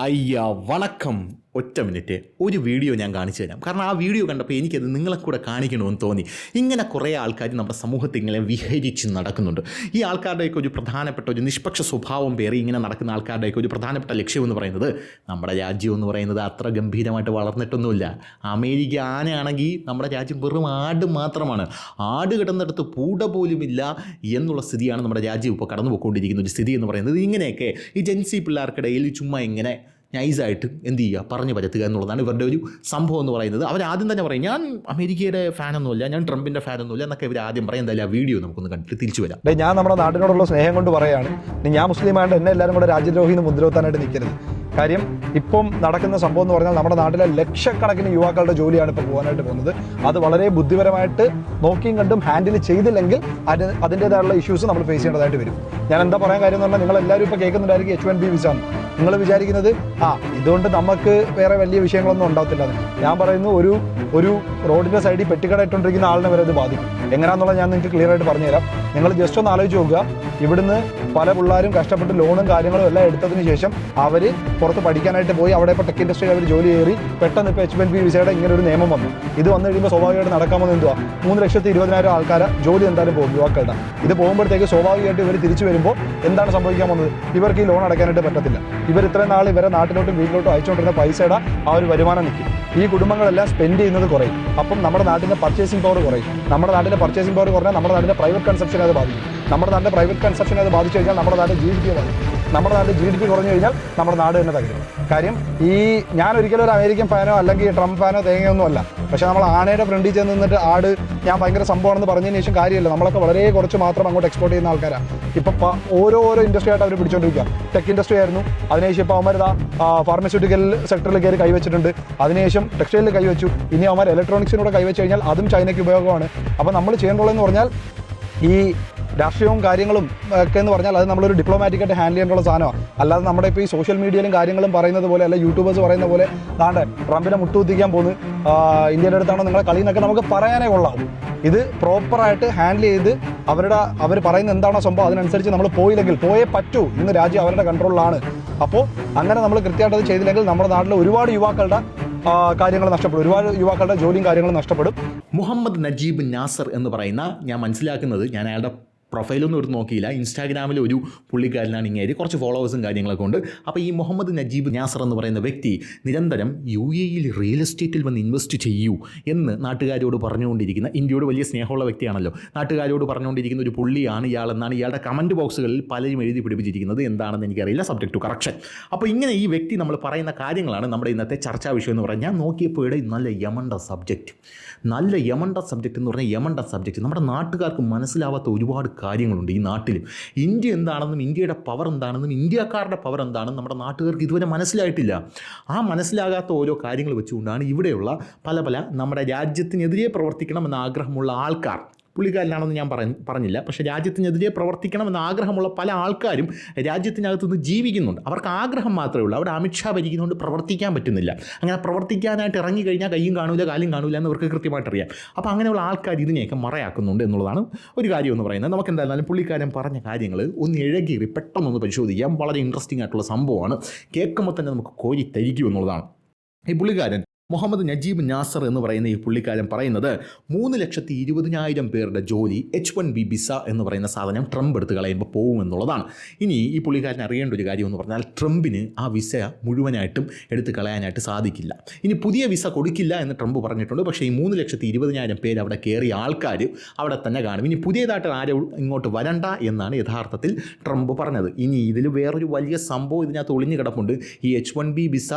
ஐயா வணக்கம். ഒറ്റ മിനിറ്റ് ഒരു വീഡിയോ ഞാൻ കാണിച്ചു തരാം. കാരണം ആ വീഡിയോ കണ്ടപ്പോൾ എനിക്കത് നിങ്ങളെ കൂടെ കാണിക്കണമെന്ന് തോന്നി. ഇങ്ങനെ കുറേ ആൾക്കാർ നമ്മുടെ സമൂഹത്തിൽ ഇങ്ങനെ വിഹരിച്ച് നടക്കുന്നുണ്ട്. ഈ ആൾക്കാരുടെയൊക്കെ ഒരു പ്രധാനപ്പെട്ട ഒരു നിഷ്പക്ഷ സ്വഭാവം പേറി ഇങ്ങനെ നടക്കുന്ന ആൾക്കാരുടെയൊക്കെ ഒരു പ്രധാനപ്പെട്ട ലക്ഷ്യം എന്ന് പറയുന്നത് നമ്മുടെ രാജ്യം എന്ന് പറയുന്നത് അത്ര ഗംഭീരമായിട്ട് വളർന്നിട്ടൊന്നുമില്ല. അമേരിക്ക ആനയാണെങ്കിൽ നമ്മുടെ രാജ്യം വെറും ആട് മാത്രമാണ്. ആട് കിടന്നിടത്ത് പൂട പോലുമില്ല എന്നുള്ള സ്ഥിതിയാണ് നമ്മുടെ രാജ്യം ഇപ്പോൾ കടന്നു പോയിക്കൊണ്ടിരിക്കുന്ന ഒരു സ്ഥിതി എന്ന് പറയുന്നത്. ഇങ്ങനെയൊക്കെ ഈ ജെൻസി പിള്ളേർക്കിടയിൽ ചുമ്മാ ഇങ്ങനെ നൈസായിട്ട് എന്ത് ചെയ്യുക? പറഞ്ഞു പരത്തുക എന്നുള്ളതാണ് ഇവരുടെ ഒരു സംഭവം എന്ന് പറയുന്നത്. അവർ ആദ്യം തന്നെ പറയും ഞാൻ അമേരിക്കയുടെ ഫാനൊന്നുമില്ല ഞാൻ ട്രംപിന്റെ ഫാനൊന്നുമില്ല എന്നൊക്കെ ഇവർ ആദ്യം പറയും. എന്തായാലും ആ വീഡിയോ നമുക്കൊന്ന് കണ്ടിട്ട് തിരിച്ചു വരാം. ഞാൻ നമ്മുടെ നാടിനോടുള്ള സ്നേഹം കൊണ്ട് പറയാണ് ഞാൻ മുസ്ലിമായിട്ട് എന്നെ എല്ലാവരും കൂടെ രാജ്യദ്രോഹി എന്ന് മുദ്രവത്താനായിട്ട് നിൽക്കരുത്. കാര്യം ഇപ്പം നടക്കുന്ന സംഭവം എന്ന് പറഞ്ഞാൽ നമ്മുടെ നാട്ടിലെ ലക്ഷക്കണക്കിന് യുവാക്കളുടെ ജോലിയാണ് ഇപ്പോൾ പോകാനായിട്ട് പോകുന്നത്. അത് വളരെ ബുദ്ധിപരമായിട്ട് നോക്കിയും കണ്ടും ഹാൻഡിൽ ചെയ്തില്ലെങ്കിൽ അത് അതിന്റെതായുള്ള ഇഷ്യൂസ് നമ്മൾ ഫേസ് ചെയ്യേണ്ടതായിട്ട് വരും. ഞാൻ എന്താ പറയാൻ കാര്യം എന്ന് പറഞ്ഞാൽ നിങ്ങൾ എല്ലാവരും ഇപ്പോൾ കേൾക്കുന്നുണ്ടായിരിക്കും എച്ച് വൺ ബി വിസ നിങ്ങൾ വിചാരിക്കുന്നത് ആ ഇതുകൊണ്ട് നമുക്ക് വേറെ വലിയ വിഷയങ്ങളൊന്നും ഉണ്ടാകത്തില്ല ഞാൻ പറയുന്നു ഒരു ഒരു റോഡിന്റെ സൈഡിൽ പെട്ടിക്കട ഇട്ടുകൊണ്ടിരിക്കുന്ന ആളിനെ വരെ അത് ബാധിക്കും. എങ്ങനെയാണെന്നുള്ളത് ഞാൻ നിങ്ങൾക്ക് ക്ലിയർ ആയിട്ട് പറഞ്ഞുതരാം. നിങ്ങൾ ജസ്റ്റ് ഒന്ന് ആലോചിച്ച് നോക്കുക. ഇവിടുന്ന് പല പിള്ളേരും കഷ്ടപ്പെട്ട് ലോണും കാര്യങ്ങളും എല്ലാം എടുത്തതിന് ശേഷം അവർ പുറത്ത് പഠിക്കാനായിട്ട് പോയി. അവിടെ ഇപ്പോൾ ടെക് ഇൻഡസ്ട്രിയിൽ അവർ ജോലി കയറി. പെട്ടെന്ന് ഇപ്പോൾ എച്ച് എൻ പി വിസയുടെ ഇങ്ങനെ ഒരു നിയമം വന്നു. ഇത് വന്നു കഴിയുമ്പോൾ സ്വാഭാവികമായിട്ട് നടക്കാമെന്ന് എന്തുവാ? മൂന്ന് ലക്ഷത്തി ഇരുപതിനായിരം ആൾക്കാരെ ജോലി എന്തായാലും പോകും യുവാക്കളുടെ. ഇത് പോകുമ്പോഴത്തേക്ക് സ്വാഭാവികമായിട്ട് ഇവർ തിരിച്ചു വരുമ്പോൾ എന്താണ് സംഭവിക്കാൻ വന്നത് ഇവർക്ക് ഈ ലോൺ അടയ്ക്കാനായിട്ട് പറ്റത്തില്ല. ഇവർ ഇത്രയും നാൾ ഇവരെ നാട്ടിലോട്ടും വീട്ടിലോട്ടും അയച്ചുകൊണ്ടിരുന്ന പൈസയുടെ ആ ഒരു വരുമാനം നിൽക്കും. ഈ കുടുംബങ്ങളെല്ലാം സ്പെൻഡ് ചെയ്യുന്നത് കുറയും. അപ്പം നമ്മുടെ നാട്ടിന്റെ പർച്ചേസിംഗ് പവർ കുറയും. നമ്മുടെ നാട്ടിന്റെ പർച്ചേസിംഗ് പവർ കുറഞ്ഞാൽ നമ്മുടെ നാട്ടിന്റെ പ്രൈവറ്റ് കൺസപ്ഷൻ അത് ബാധിക്കും. നമ്മുടെ നാട്ടിന്റെ പ്രൈവറ്റ് കൺസപ്ഷൻ അത് ബാധിച്ചു കഴിഞ്ഞാൽ നമ്മുടെ നാട്ടിൽ ജി ഡി പി ബാധിക്കും. നമ്മുടെ നാട്ടിൽ ജി ഡി പി കുറഞ്ഞു കഴിഞ്ഞാൽ നമ്മുടെ നാട് തന്നെ തകരും. കാര്യം ഈ ഞാൻ ഒരിക്കലും ഒരു അമേരിക്കൻ ഫാനോ അല്ലെങ്കിൽ ട്രംപ് ഫാനോ തേങ്ങയൊന്നും അല്ല. പക്ഷെ നമ്മൾ ആണയുടെ ഫ്രണ്ടിൽ ചെന്ന് നിന്നിട്ട് ആട് ഞാൻ ഭയങ്കര സംഭവമാണെന്ന് പറഞ്ഞതിന് ശേഷം കാര്യമില്ല. നമ്മളൊക്കെ വളരെ കുറച്ച് മാത്രം അങ്ങോട്ട് എക്സ്പോർട്ട് ചെയ്യുന്ന ആൾക്കാരാണ് ഇപ്പം ഓരോ ഓരോ ഇൻഡസ്ട്രി ആയിട്ട് അവർ പിടിച്ചോണ്ടിരിക്കുക ടെക് ഇൻഡസ്ട്രി ആയിരുന്നു. അതിനുശേഷം ഇപ്പോൾ അവന്മാർ ഫാർമസ്യൂട്ടിക്കൽ സെക്ടറിൽ കയറി കൈവച്ചിട്ടുണ്ട്. അതിനുശേഷം ടെക്സ്റ്റൈലിൽ കൈവച്ചു. ഇനി അവന്മാർ ഇലക്ട്രോണിക്സിനൂടെ കൈവച്ച് കഴിഞ്ഞാൽ അതും ചൈനയ്ക്ക് ഉപയോഗമാണ്. അപ്പോൾ നമ്മൾ ചെയ്യേണ്ടതെന്ന് പറഞ്ഞാൽ ഈ രാഷ്ട്രീയവും കാര്യങ്ങളും ഒക്കെ എന്ന് പറഞ്ഞാൽ അത് നമ്മളൊരു ഡിപ്ലോമാറ്റിക് ആയിട്ട് ഹാൻഡിൽ ചെയ്യേണ്ടുള്ള സാധനമാണ് അല്ലാതെ നമ്മുടെ ഇപ്പോൾ ഈ സോഷ്യൽ മീഡിയയിലും കാര്യങ്ങളും പറയുന്നത് പോലെ അല്ല യൂട്യൂബേഴ്സ് പറയുന്ന പോലെ താണ്ടെ ട്രംപിനെ മുട്ടുകുത്തിക്കാൻ പോകുന്നു ഇന്ത്യയുടെ അടുത്താണോ നിങ്ങളെ കളി എന്നൊക്കെ നമുക്ക് പറയാനേ കൊള്ളാവും ഇത് പ്രോപ്പറായിട്ട് ഹാൻഡിൽ ചെയ്ത് അവരുടെ അവർ പറയുന്ന എന്താണോ സംഭവം അതിനനുസരിച്ച് നമ്മൾ പോയില്ലെങ്കിൽ പോയേ പറ്റൂ. ഇന്ന് രാജ്യം അവരുടെ കൺട്രോളിലാണ് അപ്പോൾ അങ്ങനെ നമ്മൾ കൃത്യമായിട്ട് അത് ചെയ്തില്ലെങ്കിൽ നമ്മുടെ നാട്ടിലെ ഒരുപാട് യുവാക്കളുടെ കാര്യങ്ങൾ നഷ്ടപ്പെടും. ഒരുപാട് യുവാക്കളുടെ ജോലിയും കാര്യങ്ങളും നഷ്ടപ്പെടും. മുഹമ്മദ് നജീബ് നാസർ എന്ന് പറയുന്ന ഞാൻ മനസ്സിലാക്കുന്നത് ഞാൻ അയാളുടെ പ്രൊഫൈലൊന്നും എടുത്ത് നോക്കിയില്ല. ഇൻസ്റ്റാഗ്രാമിൽ ഒരു പുള്ളിക്കാരനാണ് ഇങ്ങനെ കുറച്ച് ഫോളോവേഴ്സും കാര്യങ്ങളൊക്കെ ഉണ്ട്. അപ്പോൾ ഈ മുഹമ്മദ് നജീബ് നാസർ എന്ന് പറയുന്ന വ്യക്തി നിരന്തരം യു എയിൽ റിയൽ എസ്റ്റേറ്റിൽ വന്ന് ഇൻവെസ്റ്റ് ചെയ്യൂ എന്ന് നാട്ടുകാരോട് പറഞ്ഞുകൊണ്ടിരിക്കുന്ന ഇന്ത്യയോട് വലിയ സ്നേഹമുള്ള വ്യക്തിയാണല്ലോ. നാട്ടുകാരോട് പറഞ്ഞുകൊണ്ടിരിക്കുന്ന ഒരു പുള്ളിയാണ് ഇയാളെന്നാണ് ഇയാളുടെ കമന്റ് ബോക്സുകളിൽ പലരും എഴുതി പിടിപ്പിച്ചിരിക്കുന്നത് എന്താണെന്ന് എനിക്കറിയില്ല. സബ്ജക്ട് ടു കറക്ഷൻ അപ്പോൾ ഇങ്ങനെ ഈ വ്യക്തി നമ്മൾ പറയുന്ന കാര്യങ്ങളാണ് നമ്മുടെ ഇന്നത്തെ ചർച്ചാ വിഷയം എന്ന് പറഞ്ഞാൽ ഞാൻ നോക്കിയപ്പോൾ ഇവിടെ നല്ല യമണ്ട സബ്ജക്റ്റ് നല്ല യമണ്ട സബ്ജക്റ്റ് എന്ന് പറഞ്ഞാൽ യമണ്ട സബ്ജക്റ്റ് നമ്മുടെ നാട്ടുകാർക്ക് മനസ്സിലാവാത്ത ഒരുപാട് കാര്യങ്ങളുണ്ട് ഈ നാട്ടിലും. ഇന്ത്യ എന്താണെന്നും ഇന്ത്യയുടെ പവർ എന്താണെന്നും ഇന്ത്യക്കാരുടെ പവർ എന്താണെന്നും നമ്മുടെ നാട്ടുകാർക്ക് ഇതുവരെ മനസ്സിലായിട്ടില്ല. ആ മനസ്സിലാകാത്ത ഓരോ കാര്യങ്ങൾ വെച്ചുകൊണ്ടാണ് ഇവിടെയുള്ള പല പല നമ്മുടെ രാജ്യത്തിനെതിരെ പ്രവർത്തിക്കണമെന്ന് ആഗ്രഹമുള്ള ആൾക്കാർ. പുള്ളിക്കാരനാണെന്ന് ഞാൻ പറ പറഞ്ഞില്ല. പക്ഷേ രാജ്യത്തിനെതിരെ പ്രവർത്തിക്കണമെന്ന് ആഗ്രഹമുള്ള പല ആൾക്കാരും രാജ്യത്തിനകത്ത് നിന്ന് ജീവിക്കുന്നുണ്ട്. അവർക്ക് ആഗ്രഹം മാത്രമേ ഉള്ളൂ. അവിടെ അമിത്ഷാ ഭരിക്കുന്നതുകൊണ്ട് പ്രവർത്തിക്കാൻ പറ്റുന്നില്ല. അങ്ങനെ പ്രവർത്തിക്കാനായിട്ട് ഇറങ്ങി കഴിഞ്ഞാൽ കയ്യും കാണൂല കാലും കാണൂല എന്ന് അവർക്ക് കൃത്യമായിട്ട് അറിയാം അപ്പോൾ അങ്ങനെയുള്ള ആൾക്കാർ ഇതിനെയൊക്കെ മറയാക്കുന്നുണ്ട് എന്നുള്ളതാണ് ഒരു കാര്യം എന്ന് പറയുന്നത്. നമുക്ക് എന്തായാലും പുള്ളിക്കാരൻ പറഞ്ഞ കാര്യങ്ങൾ ഒന്ന് ഇഴകീറി പെട്ടെന്നൊന്ന് പരിശോധിക്കാം. വളരെ ഇൻട്രസ്റ്റിംഗ് ആയിട്ടുള്ള സംഭവമാണ്. കേൾക്കുമ്പോൾ തന്നെ നമുക്ക് കോരി തരിക്കും എന്നുള്ളതാണ്. ഈ പുള്ളിക്കാരൻ മുഹമ്മദ് നജീബ് നാസർ എന്ന് പറയുന്ന ഈ പുള്ളിക്കാരൻ പറയുന്നത് മൂന്ന് ലക്ഷത്തി ഇരുപതിനായിരം പേരുടെ ജോലി എച്ച് വൺ ബി ബിസ എന്ന് പറയുന്ന സാധനം ട്രംപ് എടുത്ത് കളയുമ്പോൾ പോകും എന്നുള്ളതാണ്. ഇനി ഈ പുള്ളിക്കാരൻ അറിയേണ്ട ഒരു കാര്യം എന്ന് പറഞ്ഞാൽ ട്രംപിന് ആ വിസ മുഴുവനായിട്ടും എടുത്ത് കളയാനായിട്ട് സാധിക്കില്ല. ഇനി പുതിയ വിസ കൊടുക്കില്ല എന്ന് ട്രംപ് പറഞ്ഞിട്ടുണ്ട്. പക്ഷേ ഈ മൂന്ന് ലക്ഷത്തി ഇരുപതിനായിരം പേര് അവിടെ കയറിയ ആൾക്കാർ അവിടെ തന്നെ കാണും. ഇനി പുതിയതായിട്ട് ആരും ഇങ്ങോട്ട് വരണ്ട എന്നാണ് യഥാർത്ഥത്തിൽ ട്രംപ് പറഞ്ഞത്. ഇനി ഇതിൽ വേറൊരു വലിയ സംഭവം ഇതിനകത്ത് ഒളിഞ്ഞു കിടപ്പുണ്ട്. ഈ എച്ച് വൺ ബി വിസ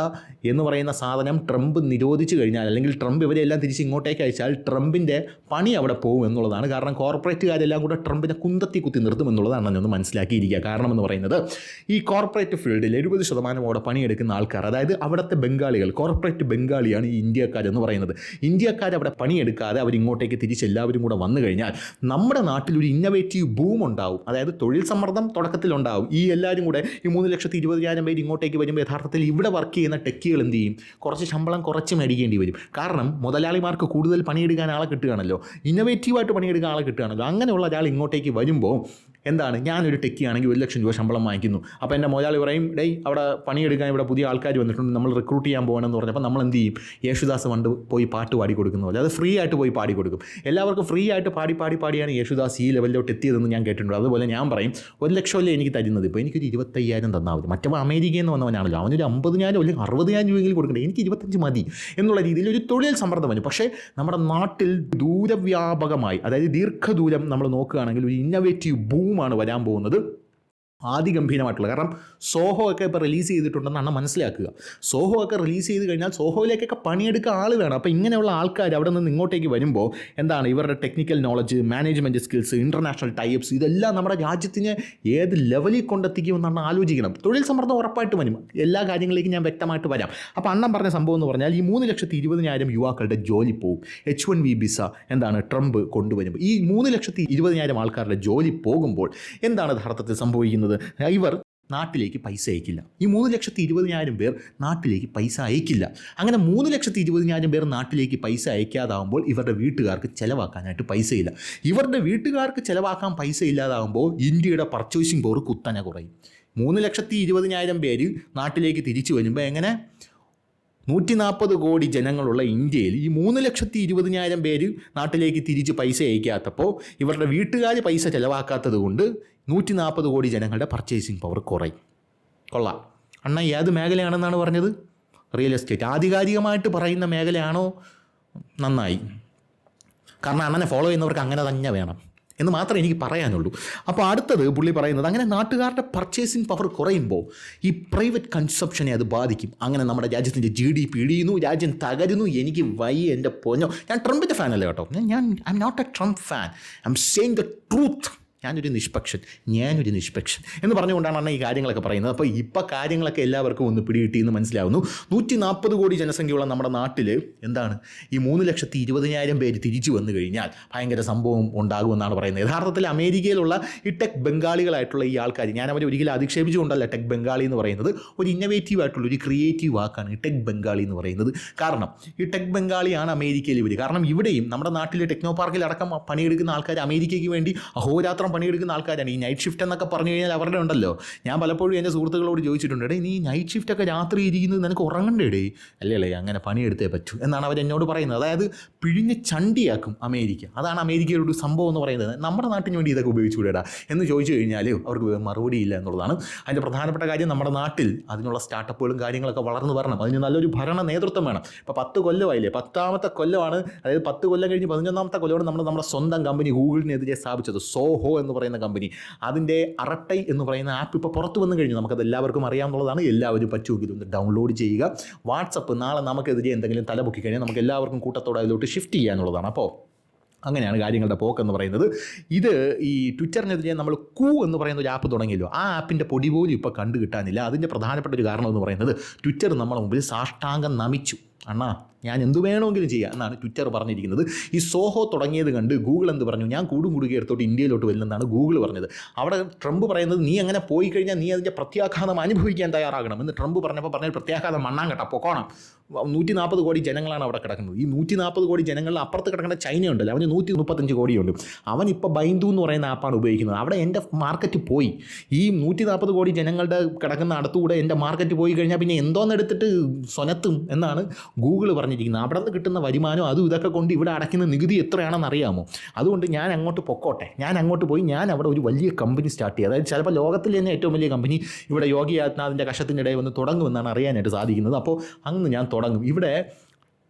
എന്ന് പറയുന്ന സാധനം ട്രംപ് നിരോധിച്ചു കഴിഞ്ഞാൽ അല്ലെങ്കിൽ ട്രംപ് ഇവരെല്ലാം തിരിച്ച് ഇങ്ങോട്ടേക്ക് അയച്ചാൽ ട്രംപിന്റെ പണി അവിടെ പോകും എന്നുള്ളതാണ്. കാരണം കോർപ്പറേറ്റുകാരെല്ലാം കൂടെ ട്രംപിനെ കുന്തത്തി കുത്തി നിർത്തും എന്നുള്ളതാണ് ഞാനൊന്ന് മനസ്സിലാക്കിയിരിക്കുക. കാരണം എന്ന് പറയുന്നത് ഈ കോർപ്പറേറ്റ് ഫീൽഡിൽ എഴുപത് ശതമാനം അവിടെ പണിയെടുക്കുന്ന ആൾക്കാർ അതായത് അവിടുത്തെ ബംഗാളികൾ കോർപ്പറേറ്റ് ബംഗാളിയാണ് ഈ ഇന്ത്യക്കാരെന്ന് പറയുന്നത്. ഇന്ത്യക്കാർ അവിടെ പണിയെടുക്കാതെ അവരിങ്ങോട്ടേക്ക് തിരിച്ച് എല്ലാവരും കൂടെ വന്നു കഴിഞ്ഞാൽ നമ്മുടെ നാട്ടിൽ ഒരു ഇന്നവേറ്റീവ് ബൂം ഉണ്ടാവും. അതായത് തൊഴിൽ സമ്മർദ്ദം തുടക്കത്തിലുണ്ടാവും ഈ എല്ലാവരും കൂടെ ഈ മൂന്ന് ലക്ഷത്തി ഇരുപതിനായിരം പേര് ഇങ്ങോട്ടേക്ക് വരുമ്പോൾ യഥാർത്ഥത്തിൽ ഇവിടെ വർക്ക് ചെയ്യുന്ന ടെക്കികൾ എന്ത് ചെയ്യും? കുറച്ച് ശമ്പളം കുറച്ച് മേടിക്കേണ്ടി വരും. കാരണം മുതലാളിമാർക്ക് കൂടുതൽ പണിയെടുക്കാൻ ആളെ കിട്ടുകയാണല്ലോ. ഇന്നോവേറ്റീവായിട്ട് പണിയെടുക്കാൻ ആളെ കിട്ടുകയാണല്ലോ. അങ്ങനെയുള്ള ഒരാൾ ഇങ്ങോട്ടേക്ക് വരുമ്പോൾ എന്താണ്? ഞാനൊരു ടെക്കി ആണെങ്കിൽ ഒരു ലക്ഷം രൂപ ശമ്പളം വാങ്ങിക്കുന്നു. അപ്പോൾ എന്റെ മുതലാളി പറയും ഡേയ് അവിടെ പണിയെടുക്കാൻ ഇവിടെ പുതിയ ആൾക്കാർ വന്നിട്ടുണ്ട്. നമ്മൾ റിക്രൂട്ട് ചെയ്യാൻ പോകണമെന്ന് പറഞ്ഞപ്പോൾ നമ്മൾ എന്ത് ചെയ്യും? യേശുദാസ് പണ്ട് പോയി പാട്ട് പാടി കൊടുക്കുന്ന പോലെ. അത് ഫ്രീ ആയിട്ട് പോയി പാടി കൊടുക്കും. എല്ലാവർക്കും ഫ്രീ ആയിട്ട് പാടി പാടി പാടിയാണ് യേശുദാസ് ഈ ലെവലിലോട്ട് എത്തിയതെന്ന് ഞാൻ കേട്ടിട്ടുണ്ട്. അതുപോലെ ഞാൻ പറയും ഒരു ലക്ഷമല്ലേ എനിക്ക് തരുന്നത്? ഇപ്പോൾ എനിക്കൊരു ഇരുപത്തയ്യായിരം തന്നാൽ മതി. മറ്റവ അമേരിക്കയിൽ നിന്ന് വന്നവനാണല്ലോ. അവനൊരു അമ്പതിനായിരം അല്ലെങ്കിൽ അറുപതിനായിരം രൂപയെങ്കിലും കൊടുക്കണ്ടേ? എനിക്ക് ഇരുപത്തഞ്ച് മതി. എന്നുള്ള രീതിയിൽ ഒരു തൊഴിൽ സമ്മർദ്ദം വന്നു. പക്ഷേ നമ്മുടെ നാട്ടിൽ ദൂരവ്യാപകമായി അതായത് ദീർഘദൂരം നമ്മൾ നോക്കുകയാണെങ്കിൽ ഒരു ഇന്നവേറ്റീവ് ബൂമാണ് വരാൻ പോകുന്നത്. ആദിഗംഭീരമായിട്ടുള്ള കാരണം സോഹോ ഒക്കെ ഇപ്പോൾ റിലീസ് ചെയ്തിട്ടുണ്ടെന്നാണ് മനസ്സിലാക്കുക. സോഹോ ഒക്കെ റിലീസ് ചെയ്ത് കഴിഞ്ഞാൽ സോഹോയിലേക്കൊക്കെ പണിയെടുക്കാൻ ആൾ വേണം. അപ്പോൾ ഇങ്ങനെയുള്ള ആൾക്കാർ അവിടെ നിന്ന് ഇങ്ങോട്ടേക്ക് വരുമ്പോൾ എന്താണ് ഇവരുടെ technical knowledge management skills international types ഇതെല്ലാം നമ്മുടെ രാജ്യത്തിന് ഏത് ലെവലിൽ കൊണ്ടെത്തിക്കുമെന്നാണ് ആലോചിക്കണം. തൊഴിൽ സമ്മർദ്ദം ഉറപ്പായിട്ട് വരും. എല്ലാ കാര്യങ്ങളിലേക്കും ഞാൻ വ്യക്തമായിട്ട് വരാം. അപ്പോൾ അണ്ണം പറഞ്ഞ സംഭവം എന്ന് പറഞ്ഞാൽ ഈ മൂന്ന് ലക്ഷത്തി ഇരുപതിനായിരം യുവാക്കളുടെ ജോലി പോകും എച്ച് വൺ വി ബിസ എന്താണ് ട്രംപ് കൊണ്ടുവരുമ്പോൾ ഈ മൂന്ന് ലക്ഷത്തി ഇരുപതിനായിരം ആൾക്കാരുടെ ജോലി പോകുമ്പോൾ എന്താണ് യഥാർത്ഥത്തിൽ സംഭവിക്കുന്നത്? ഇവർ നാട്ടിലേക്ക് പൈസ അയക്കില്ല. ഈ മൂന്ന് ലക്ഷത്തി ഇരുപതിനായിരം പേർ നാട്ടിലേക്ക് പൈസ അയക്കില്ല. അങ്ങനെ മൂന്ന് ലക്ഷത്തി ഇരുപതിനായിരം പേർ നാട്ടിലേക്ക് പൈസ അയക്കാതാവുമ്പോൾ ഇവരുടെ വീട്ടുകാർക്ക് ചിലവാക്കാനായിട്ട് പൈസയില്ല. ഇവരുടെ വീട്ടുകാർക്ക് ചിലവാക്കാൻ പൈസ ഇല്ലാതാകുമ്പോൾ ഇന്ത്യയുടെ പർച്ചേസിംഗ് പവർ കുത്തനെ കുറയും. മൂന്ന് ലക്ഷത്തി ഇരുപതിനായിരം പേര് നാട്ടിലേക്ക് തിരിച്ചു വരുമ്പോൾ എങ്ങനെ? നൂറ്റി നാൽപ്പത് കോടി ജനങ്ങളുള്ള ഇന്ത്യയിൽ ഈ മൂന്ന് ലക്ഷത്തി ഇരുപതിനായിരം പേര് നാട്ടിലേക്ക് തിരിച്ച് പൈസ അയക്കാത്തപ്പോൾ ഇവരുടെ വീട്ടുകാർ പൈസ ചിലവാക്കാത്തത് കൊണ്ട് നൂറ്റി നാൽപ്പത് കോടി ജനങ്ങളുടെ പർച്ചേസിങ് പവർ കുറയും. കൊള്ളാം. അണ്ണ ഏത് മേഖലയാണെന്നാണ് പറഞ്ഞത്? റിയൽ എസ്റ്റേറ്റ് ആധികാരികമായിട്ട് പറയുന്ന മേഖലയാണോ? നന്നായി. കാരണം അണ്ണനെ ഫോളോ ചെയ്യുന്നവർക്ക് അങ്ങനെ തന്നെ വേണം. എന്ന് മാത്രമേ എനിക്ക് പറയാനുള്ളൂ. അപ്പോൾ അടുത്തത് പുള്ളി പറയുന്നത് അങ്ങനെ നാട്ടുകാരുടെ പർച്ചേസിംഗ് പവർ കുറയുമ്പോൾ ഈ പ്രൈവറ്റ് കൺസപ്ഷനെ അത് ബാധിക്കും. അങ്ങനെ നമ്മുടെ രാജ്യത്തിന്റെ ജി ഡി പി ഇടിയുന്നു രാജ്യം തകരുന്നു എനിക്ക് വൈ എന്റെ പൊഞ്ഞോ ഞാൻ ട്രംപിന്റെ ഫാനല്ല കേട്ടോ? ഞാൻ- ഞാൻ I am not a Trump fan I am saying the truth ഞാനൊരു നിഷ്പക്ഷൻ ഞാനൊരു നിഷ്പക്ഷൻ എന്ന് പറഞ്ഞുകൊണ്ടാണ് അണ്ണ ഈ കാര്യങ്ങളൊക്കെ പറയുന്നത്. അപ്പോൾ ഇപ്പോൾ കാര്യങ്ങളൊക്കെ എല്ലാവർക്കും ഒന്ന് പിടികിട്ടി എന്ന് മനസ്സിലാവുന്നു. നൂറ്റി നാൽപ്പത് കോടി ജനസംഖ്യയുള്ള നമ്മുടെ നാട്ടിൽ എന്താണ്? ഈ മൂന്ന് ലക്ഷത്തി ഇരുപതിനായിരം പേര് തിരിച്ചു വന്നു കഴിഞ്ഞാൽ ഭയങ്കര സംഭവം ഉണ്ടാകുമെന്നാണ് പറയുന്നത്. യഥാർത്ഥത്തിൽ അമേരിക്കയിലുള്ള ഈ ടെക് ബംഗാളികളായിട്ടുള്ള ഈ ആൾക്കാർ ഞാൻ അവരെ ഒരിക്കലും അധിക്ഷേപിച്ചുകൊണ്ടല്ല ടെക് ബംഗാളി എന്ന് പറയുന്നത് ഒരു ഇന്നവേറ്റീവ് ആയിട്ടുള്ള ഒരു ക്രിയേറ്റീവ് വാക്കാണ് ഈ ടെക് ബംഗാളി എന്ന് പറയുന്നത്. കാരണം ഈ ടെക് ബംഗാളിയാണ് അമേരിക്കയിൽ ഇവർ കാരണം ഇവിടെയും നമ്മുടെ നാട്ടിലെ ടെക്നോ പാർക്കിൽ അടക്കം പണിയെടുക്കുന്ന ആൾക്കാർ അമേരിക്കയ്ക്ക് വേണ്ടി അഹോരാത്രം പണിയെടുക്കുന്ന ആൾക്കാരാണ്. ഈ നൈറ്റ് ഷിഫ്റ്റ് എന്നൊക്കെ പറഞ്ഞു കഴിഞ്ഞാൽ അവരുടെ ഉണ്ടല്ലോ. ഞാൻ പലപ്പോഴും എന്റെ സുഹൃത്തുക്കളോട് ചോദിച്ചിട്ടുണ്ട് എടേ നീ നൈറ്റ് ഷിഫ്റ്റ് ഒക്കെ രാത്രി ഇരിക്കുന്നത് നിനക്ക് ഉറങ്ങണ്ടേടേ അല്ലേ അല്ലേ അങ്ങനെ പണിയെടുത്തേ പറ്റൂ. എന്നാണ് അവർ എന്നോട് പറയുന്നത്. അതായത് പിഴിഞ്ഞ് ചണ്ടിയാക്കും അമേരിക്ക. അതാണ് അമേരിക്കയുടെ ഒരു സംഭവം എന്ന് പറയുന്നത്. നമ്മുടെ നാട്ടിന് വേണ്ടി ഇതൊക്കെ ഉപയോഗിച്ചുകൂടാ എന്ന് ചോദിച്ചു കഴിഞ്ഞാൽ അവർക്ക് മറുപടി ഇല്ല എന്നുള്ളതാണ്. അതിന്റെ പ്രധാനപ്പെട്ട കാര്യം നമ്മുടെ നാട്ടിൽ അതിനുള്ള സ്റ്റാർട്ടപ്പുകളും കാര്യങ്ങളൊക്കെ വളർന്നു വരണം. അതിന് നല്ലൊരു ഭരണ നേതൃത്വം വേണം. ഇപ്പോൾ പത്ത് കൊല്ലമായില്ലേ? പത്താമത്തെ കൊല്ലമാണ്. അതായത് പത്ത് കൊല്ലം കഴിഞ്ഞ് പതിനൊന്നാമത്തെ കൊല്ലമാണ് നമ്മൾ നമ്മുടെ സ്വന്തം കമ്പനി ഗൂഗിളിനെതിരെ സ്ഥാപിച്ചത്. സോഹോ എന്ന് പറയുന്ന കമ്പനി അതിന്റെ അറട്ടൈ എന്ന് പറയുന്ന ആപ്പ് ഇപ്പോൾ പുറത്ത് വന്നു കഴിഞ്ഞു. നമുക്കത് എല്ലാവർക്കും എന്നുള്ളതാണ് എല്ലാവരും പറ്റുമെങ്കിൽ ഒന്ന് ഡൗൺലോഡ് ചെയ്യുക. വാട്സപ്പ് നാളെ നമുക്കെതിരെ എന്തെങ്കിലും തല പൊക്കി കഴിഞ്ഞാൽ നമുക്ക് എല്ലാവർക്കും കൂട്ടത്തോടെ അതിലോട്ട് ഷിഫ്റ്റ് ചെയ്യാനുള്ളതാണ്. അപ്പോൾ അങ്ങനെയാണ് കാര്യങ്ങളുടെ പോക്ക് എന്ന് പറയുന്നത്. ഇത് ഈ ട്വിറ്ററിനെതിരെ നമ്മൾ കൂ എന്ന് പറയുന്ന ഒരു ആപ്പ് തുടങ്ങിയല്ലോ. ആ ആപ്പിന്റെ പൊടി പോലും ഇപ്പോൾ കണ്ടു കിട്ടാനില്ല അതിന്റെ പ്രധാനപ്പെട്ട ഒരു കാരണം എന്ന് പറയുന്നത് ട്വിറ്റർ നമ്മളെ മുമ്പിൽ സാഷ്ടാംഗം നമിച്ചു. അണ്ണാ ഞാൻ എന്ത് വേണമെങ്കിലും ചെയ്യാം എന്നാണ് ട്വിറ്റർ പറഞ്ഞിരിക്കുന്നത്. ഈ സോഹോ തുടങ്ങിയത് കണ്ട് ഗൂഗിൾ എന്ത് പറഞ്ഞു? ഞാൻ കൂടും കൂടുക എടുത്തോട്ട് ഇന്ത്യയിലോട്ട് വരുന്നതാണ് ഗൂഗിൾ പറഞ്ഞത്. അവിടെ ട്രംപ് പറയുന്നത് നീ അങ്ങനെ പോയി കഴിഞ്ഞാൽ നീ അതിന്റെ പ്രത്യാഘാതം അനുഭവിക്കാൻ തയ്യാറാകണം എന്ന് ട്രംപ് പറഞ്ഞപ്പോൾ പറഞ്ഞ പ്രത്യാഘാതം മണ്ണാൻ കേട്ടോ പൊക്കോണം. നൂറ്റി നാൽപ്പത് കോടി ജനങ്ങളാണ് അവിടെ കിടക്കുന്നത്. ഈ നൂറ്റി നാൽപ്പത് കോടി ജനങ്ങളിൽ അപ്പുറത്ത് കിടക്കുന്ന ചൈന ഉണ്ടല്ലോ അവന് നൂറ്റി മുപ്പത്തഞ്ച് കോടിയുണ്ട്. അവൻ ഇപ്പോൾ ബൈന്ദു എന്ന് പറയുന്ന ആപ്പാണ് ഉപയോഗിക്കുന്നത്. അവിടെ എന്റെ മാർക്കറ്റ് പോയി. ഈ നൂറ്റി നാൽപ്പത് കോടി ജനങ്ങളുടെ കിടക്കുന്ന അടുത്തുകൂടെ എന്റെ മാർക്കറ്റ് പോയി കഴിഞ്ഞാൽ പിന്നെ എന്തോന്നെടുത്തിട്ട് സ്വനത്തും എന്നാണ് ഗൂഗിൾ പറഞ്ഞിരിക്കുന്നത് അവിടെ നിന്ന് കിട്ടുന്ന വരുമാനം അതും ഇതൊക്കെ കൊണ്ട് ഇവിടെ അടയ്ക്കുന്ന നികുതി എത്രയാണെന്ന് അറിയാമോ? അതുകൊണ്ട് ഞാൻ അങ്ങോട്ട് പൊക്കോട്ടെ. ഞാൻ അങ്ങോട്ട് പോയി ഞാൻ അവിടെ ഒരു വലിയ കമ്പനി സ്റ്റാർട്ട് ചെയ്യുക അതായത് ചിലപ്പോൾ ലോകത്തിലെ തന്നെ ഏറ്റവും വലിയ കമ്പനി ഇവിടെ യോഗി ആദിത്യനാഥിന്റെ കഷത്തിന്റെ ഇടയിൽ വന്ന് തുടങ്ങുമെന്നാണ് അറിയാനായിട്ട് സാധിക്കുന്നത്. അപ്പോൾ അങ്ങ് ഞാൻ തുടങ്ങും. ഇവിടെ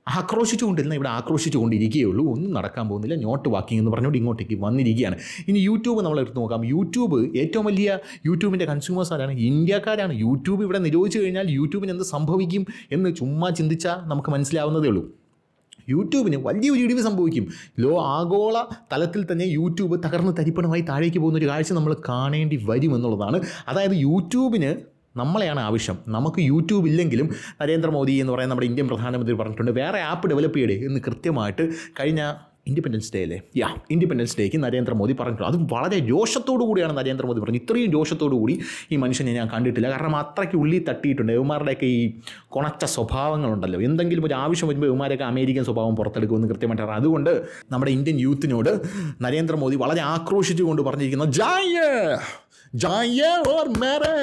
ആക്രോശിച്ചുകൊണ്ടിരുന്ന ഇവിടെ ആക്രോശിച്ചുകൊണ്ടിരിക്കുകയുള്ളൂ. ഒന്നും നടക്കാൻ പോകുന്നില്ല. നോട്ട് വാക്കിംഗ് എന്ന് പറഞ്ഞുകൊണ്ട് ഇങ്ങോട്ടേക്ക് വന്നിരിക്കുകയാണ്. ഇനി യൂട്യൂബ് നമ്മൾ എടുത്ത് നോക്കാം. യൂട്യൂബ് ഏറ്റവും വലിയ യൂട്യൂബിന്റെ കൺസ്യൂമേഴ്സ് ആരാണ്? ഇന്ത്യക്കാരാണ്. യൂട്യൂബ് ഇവിടെ നിരോധിച്ചു കഴിഞ്ഞാൽ യൂട്യൂബിന് എന്ത് സംഭവിക്കും എന്ന് ചുമ്മാ ചിന്തിച്ചാൽ നമുക്ക് മനസ്സിലാവുന്നതേ ഉള്ളൂ. യൂട്യൂബിന് വലിയൊരു ഇടിവ് സംഭവിക്കും. ലോ ആഗോള തലത്തിൽ തന്നെ യൂട്യൂബ് തകർന്ന് തരിപ്പണമായി താഴേക്ക് പോകുന്ന ഒരു കാഴ്ച നമ്മൾ കാണേണ്ടി വരും എന്നുള്ളതാണ്. അതായത് യൂട്യൂബിന് നമ്മളെയാണ് ആവശ്യം. നമുക്ക് യൂട്യൂബ് ഇല്ലെങ്കിലും നരേന്ദ്രമോദി എന്ന് പറയുന്ന നമ്മുടെ ഇന്ത്യൻ പ്രധാനമന്ത്രി പറഞ്ഞിട്ടുണ്ട് വേറെ ആപ്പ് ഡെവലപ്പ് ചെയ്യടേ എന്ന് കൃത്യമായിട്ട് കഴിഞ്ഞ ഇൻഡിപെൻഡൻസ് ഡേ അല്ലേ? യാ ഇൻഡിപെൻഡൻസ് ഡേക്ക് നരേന്ദ്രമോദി പറഞ്ഞിട്ടുണ്ട്. അത് വളരെ രോഷത്തോടു കൂടിയാണ് നരേന്ദ്രമോദി പറഞ്ഞത്. ഇത്രയും രോഷത്തോടു കൂടി ഈ മനുഷ്യനെ ഞാൻ കണ്ടിട്ടില്ല. കാരണം അത്രയ്ക്ക് ഉള്ളിൽ തട്ടിയിട്ടുണ്ട്. യവന്മാരുടെയൊക്കെ ഈ കുണച്ച സ്വഭാവങ്ങളുണ്ടല്ലോ. എന്തെങ്കിലും ഒരു ആവശ്യം വരുമ്പോൾ ഇവന്മാരൊക്കെ അമേരിക്കൻ സ്വഭാവം പുറത്തെടുക്കുമെന്ന് കൃത്യമായിട്ട് അതുകൊണ്ട് നമ്മുടെ ഇന്ത്യൻ യൂത്തിനോട് നരേന്ദ്രമോദി വളരെ ആക്രോശിച്ചുകൊണ്ട് പറഞ്ഞിരിക്കുന്ന ജായ ജായേ ഓർ മേരെ!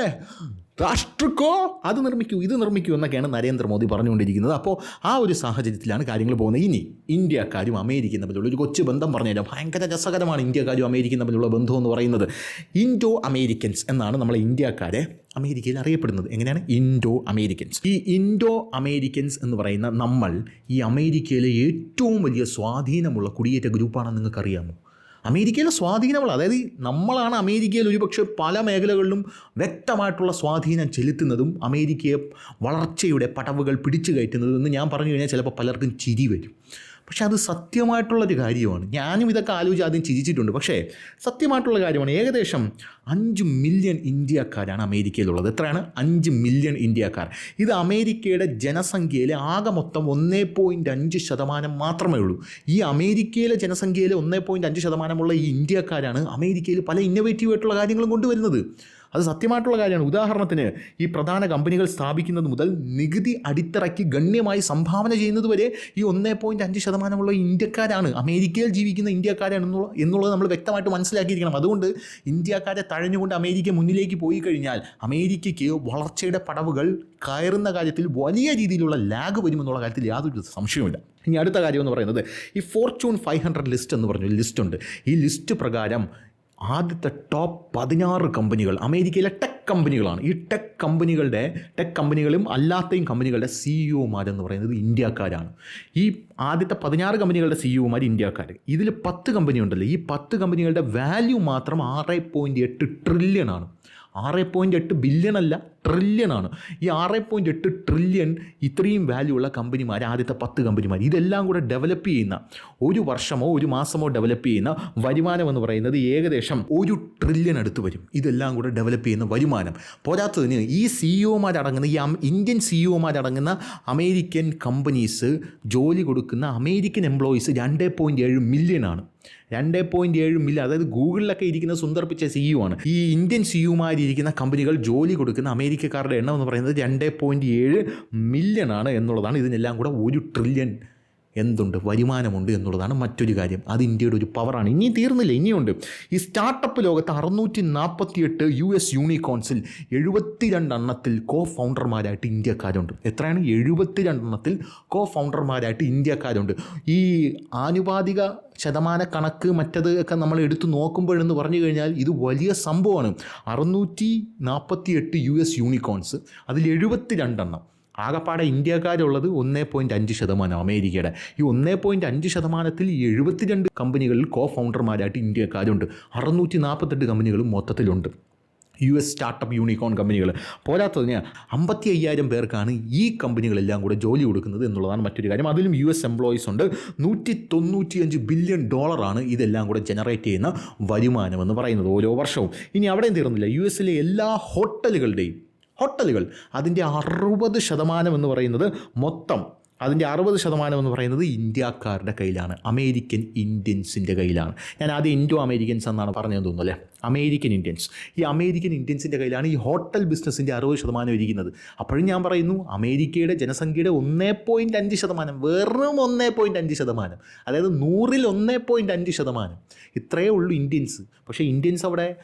രാഷ്ട്രക്കോ? അത് നിർമ്മിക്കൂ ഇത് നിർമ്മിക്കൂ എന്നൊക്കെയാണ് നരേന്ദ്രമോദി പറഞ്ഞുകൊണ്ടിരിക്കുന്നത്. അപ്പോൾ ആ ഒരു സാഹചര്യത്തിലാണ് കാര്യങ്ങൾ പോകുന്നത്. ഇനി ഇന്ത്യക്കാരും അമേരിക്കയും തമ്മിലുള്ള ഒരു കൊച്ചു ബന്ധം പറഞ്ഞുതരാം ഭയങ്കര രസകരമാണ് ഇന്ത്യക്കാരും അമേരിക്കയും തമ്മിലുള്ള ബന്ധം എന്ന് പറയുന്നത്. ഇൻഡോ അമേരിക്കൻസ് എന്നാണ് നമ്മളെ ഇന്ത്യക്കാരെ അമേരിക്കയിൽ അറിയപ്പെടുന്നത്. എങ്ങനെയാണ്? ഇൻഡോ അമേരിക്കൻസ് ഈ ഇൻഡോ അമേരിക്കൻസ് എന്ന് പറയുന്ന നമ്മൾ ഈ അമേരിക്കയിലെ ഏറ്റവും വലിയ സ്വാധീനമുള്ള കുടിയേറ്റ ഗ്രൂപ്പാണെന്ന് നിങ്ങൾക്കറിയാമോ? അമേരിക്കയിലെ സ്വാധീനമുള്ള അതായത് നമ്മളാണ് അമേരിക്കയിൽ ഒരുപക്ഷെ പല മേഖലകളിലും വ്യക്തമായിട്ടുള്ള സ്വാധീനം ചെലുത്തുന്നതും അമേരിക്കയെ വളർച്ചയുടെ പടവുകൾ പിടിച്ചു കയറ്റുന്നതും എന്ന് ഞാൻ പറഞ്ഞു കഴിഞ്ഞാൽ ചിലപ്പോൾ പലർക്കും ചിരി വരും. പക്ഷേ അത് സത്യമായിട്ടുള്ളൊരു കാര്യമാണ്. ഞാനും ഇതൊക്കെ ആലോചിച്ച് ആദ്യം ചിരിച്ചിട്ടുണ്ട്. പക്ഷേ സത്യമായിട്ടുള്ള കാര്യമാണ്. ഏകദേശം അഞ്ച് മില്യൺ ഇന്ത്യക്കാരാണ് അമേരിക്കയിലുള്ളത്. എത്രയാണ്? അഞ്ച് മില്യൺ ഇന്ത്യക്കാർ. ഇത് അമേരിക്കയുടെ ജനസംഖ്യയിലെ ആകെ മൊത്തം ഒന്നേ പോയിന്റ് അഞ്ച് ശതമാനം മാത്രമേ ഉള്ളൂ. ഈ അമേരിക്കയിലെ ജനസംഖ്യയിലെ ഒന്നേ പോയിന്റ് അഞ്ച് ശതമാനമുള്ള ഈ ഇന്ത്യക്കാരാണ് അമേരിക്കയിൽ പല ഇന്നോവേറ്റീവ് ആയിട്ടുള്ള കാര്യങ്ങളും കൊണ്ടുവരുന്നത്. അത് സത്യമായിട്ടുള്ള കാര്യമാണ്. ഉദാഹരണത്തിന് ഈ പ്രധാന കമ്പനികൾ സ്ഥാപിക്കുന്നത് മുതൽ നികുതി അടിത്തറയ്ക്ക് ഗണ്യമായി സംഭാവന ചെയ്യുന്നത് വരെ ഈ ഒന്നേ പോയിന്റ് അഞ്ച് ശതമാനമുള്ള ഇന്ത്യക്കാരാണ്. അമേരിക്കയിൽ ജീവിക്കുന്ന ഇന്ത്യക്കാരാണ് എന്നുള്ള എന്നുള്ളത് നമ്മൾ വ്യക്തമായിട്ട് മനസ്സിലാക്കിയിരിക്കണം. അതുകൊണ്ട് ഇന്ത്യക്കാരെ തഴഞ്ഞുകൊണ്ട് അമേരിക്ക മുന്നിലേക്ക് പോയി കഴിഞ്ഞാൽ അമേരിക്കയ്ക്ക് വളർച്ചയുടെ പടവുകൾ കയറുന്ന കാര്യത്തിൽ വലിയ രീതിയിലുള്ള ലാഗ് വരുമെന്നുള്ള കാര്യത്തിൽ യാതൊരു സംശയവുമില്ല. ഇനി അടുത്ത കാര്യം എന്ന് പറയുന്നത് ഈ ഫോർച്യൂൺ ഫൈവ് ഹൺഡ്രഡ് ലിസ്റ്റ് എന്ന് പറഞ്ഞൊരു ലിസ്റ്റുണ്ട് ഈ ലിസ്റ്റ് പ്രകാരം ആദ്യത്തെ ടോപ്പ് പതിനാറ് കമ്പനികൾ അമേരിക്കയിലെ ടെക് കമ്പനികളാണ് ഈ ടെക് കമ്പനികളുടെ ടെക് കമ്പനികളും അല്ലാത്തയും കമ്പനികളുടെ സിഇഒമാരെന്ന് പറയുന്നത് ഇന്ത്യക്കാരാണ്. ഈ ആദ്യത്തെ പതിനാറ് കമ്പനികളുടെ സിഇഒമാർ ഇന്ത്യക്കാർ ഇതിൽ പത്ത് കമ്പനി ഉണ്ടല്ലോ. ഈ പത്ത് കമ്പനികളുടെ വാല്യൂ മാത്രം ആറ് പോയിന്റ് എട്ട് ട്രില്യൺ ആണ്. ആറ് പോയിന്റ് എട്ട് ബില്യൺ അല്ല ട്രില്യൺ ആണ്. ഈ ആറ് പോയിന്റ് എട്ട് ട്രില്യൺ ഇത്രയും വാല്യൂ ഉള്ള കമ്പനിമാർ ആദ്യത്തെ പത്ത് കമ്പനിമാർ ഇതെല്ലാം കൂടെ ഡെവലപ്പ് ചെയ്യുന്ന ഒരു വർഷമോ ഒരു മാസമോ ഡെവലപ്പ് ചെയ്യുന്ന വരുമാനം എന്ന് പറയുന്നത് ഏകദേശം ഒരു ട്രില്യൺ അടുത്ത് വരും. ഇതെല്ലാം കൂടെ ഡെവലപ്പ് ചെയ്യുന്ന വരുമാനം. പോരാത്തതിന് ഈ സിഇഒമാരടങ്ങുന്ന ഈ അം- ഇന്ത്യൻ സിഇഒമാരടങ്ങുന്ന അമേരിക്കൻ കമ്പനീസ് ജോലി കൊടുക്കുന്ന അമേരിക്കൻ എംപ്ലോയീസ് രണ്ട് പോയിന്റ് ഏഴ് മില്യൺ ആണ്. രണ്ട് പോയിന്റ് ഏഴ് മില്യൺ അതായത് ഗൂഗിളിലൊക്കെ ഇരിക്കുന്ന സുന്ദർ സിഇഒ ആണ്. ഈ ഇന്ത്യൻ സിഇഒമാരിയിരിക്കുന്ന കമ്പനികൾ ജോലി കൊടുക്കുന്ന അമേരിക്കക്കാരുടെ എണ്ണം എന്ന് പറയുന്നത് രണ്ട് പോയിന്റ് ഏഴ് മില്യൺ ആണ് എന്നുള്ളതാണ് ഇതിനെല്ലാം കൂടെ ഒരു ട്രില്യൺ എന്തുണ്ട്? വരുമാനമുണ്ട് എന്നുള്ളതാണ് മറ്റൊരു കാര്യം. അത് ഇന്ത്യയുടെ ഒരു പവറാണ്. ഇനി തീർന്നില്ല. ഇനിയുണ്ട്. ഈ സ്റ്റാർട്ടപ്പ് ലോകത്ത് അറുന്നൂറ്റി നാൽപ്പത്തിയെട്ട് യു എസ് യൂണിക്കോൺസിൽ എഴുപത്തിരണ്ട് എണ്ണത്തിൽ കോ ഫൗണ്ടർമാരായിട്ട് ഇന്ത്യക്കാരുണ്ട്. എത്രയാണ്? എഴുപത്തിരണ്ട് എണ്ണത്തിൽ കോ ഫൗണ്ടർമാരായിട്ട് ഇന്ത്യക്കാരുണ്ട്. ഈ ആനുപാതിക ശതമാന കണക്ക് മറ്റത് ഒക്കെ നമ്മൾ എടുത്തു നോക്കുമ്പോഴെന്ന് പറഞ്ഞു കഴിഞ്ഞാൽ ഇത് വലിയ സംഭവമാണ്. അറുന്നൂറ്റി നാൽപ്പത്തി എട്ട് യു എസ് യൂണിക്കോൺസ് അതിൽ എഴുപത്തിരണ്ടെണ്ണം ആകപ്പാടെ ഇന്ത്യക്കാരുള്ളത് ഒന്നേ പോയിന്റ് അഞ്ച് ശതമാനം അമേരിക്കയുടെ. ഈ ഒന്നേ പോയിന്റ് അഞ്ച് ശതമാനത്തിൽ എഴുപത്തിരണ്ട് കമ്പനികളിൽ കോ ഫൗണ്ടർമാരായിട്ട് ഇന്ത്യക്കാരുണ്ട്. അറുന്നൂറ്റി നാൽപ്പത്തെട്ട് കമ്പനികളും മൊത്തത്തിലുണ്ട്. യു എസ് സ്റ്റാർട്ടപ്പ് യൂണിക്കോൺ കമ്പനികൾ. പോരാത്തതിന് അമ്പത്തി അയ്യായിരം പേർക്കാണ് ഈ കമ്പനികളെല്ലാം കൂടെ ജോലി കൊടുക്കുന്നത് എന്നുള്ളതാണ് മറ്റൊരു കാര്യം. അതിലും യു എസ് എംപ്ലോയീസ് ഉണ്ട്. നൂറ്റി തൊണ്ണൂറ്റിയഞ്ച് ബില്യൺ ഡോളറാണ് ഇതെല്ലാം കൂടെ ജനറേറ്റ് ചെയ്യുന്ന വരുമാനം എന്ന് പറയുന്നത് ഓരോ വർഷവും. ഇനി അവിടെയും തീർന്നില്ല യു എസിലെ എല്ലാ ഹോട്ടലുകളുടെയും ഹോട്ടലുകൾ. അതിന്റെ അറുപത് ശതമാനം എന്ന് പറയുന്നത് മൊത്തം. അതിന്റെ അറുപത് ശതമാനം എന്ന് പറയുന്നത് ഇന്ത്യക്കാരുടെ കയ്യിലാണ്. അമേരിക്കൻ ഇന്ത്യൻസിന്റെ കയ്യിലാണ്. ഞാൻ ആദ്യം ഇൻഡോ അമേരിക്കൻസ് എന്നാണ് പറഞ്ഞതെന്ന് തോന്നുന്നു അല്ലേ? American Indians. ഈ അമേരിക്കൻ ഇന്ത്യൻസിന്റെ കയ്യിലാണ് ഈ ഹോട്ടൽ ബിസിനസ്സിന്റെ അറുപത് ശതമാനം ഇരിക്കുന്നത്. അപ്പോഴും ഞാൻ പറയുന്നു അമേരിക്കയുടെ ജനസംഖ്യയുടെ ഒന്നേ പോയിന്റ് അഞ്ച് ശതമാനം വെറും ഒന്നേ പോയിന്റ് അഞ്ച് ശതമാനം. അതായത് നൂറിൽ ഒന്നേ പോയിന്റ് അഞ്ച് ശതമാനം. ഇത്രയേ ഉള്ളൂ ഇന്ത്യൻസ്. പക്ഷേ ഇന്ത്യൻസ് അവിടെ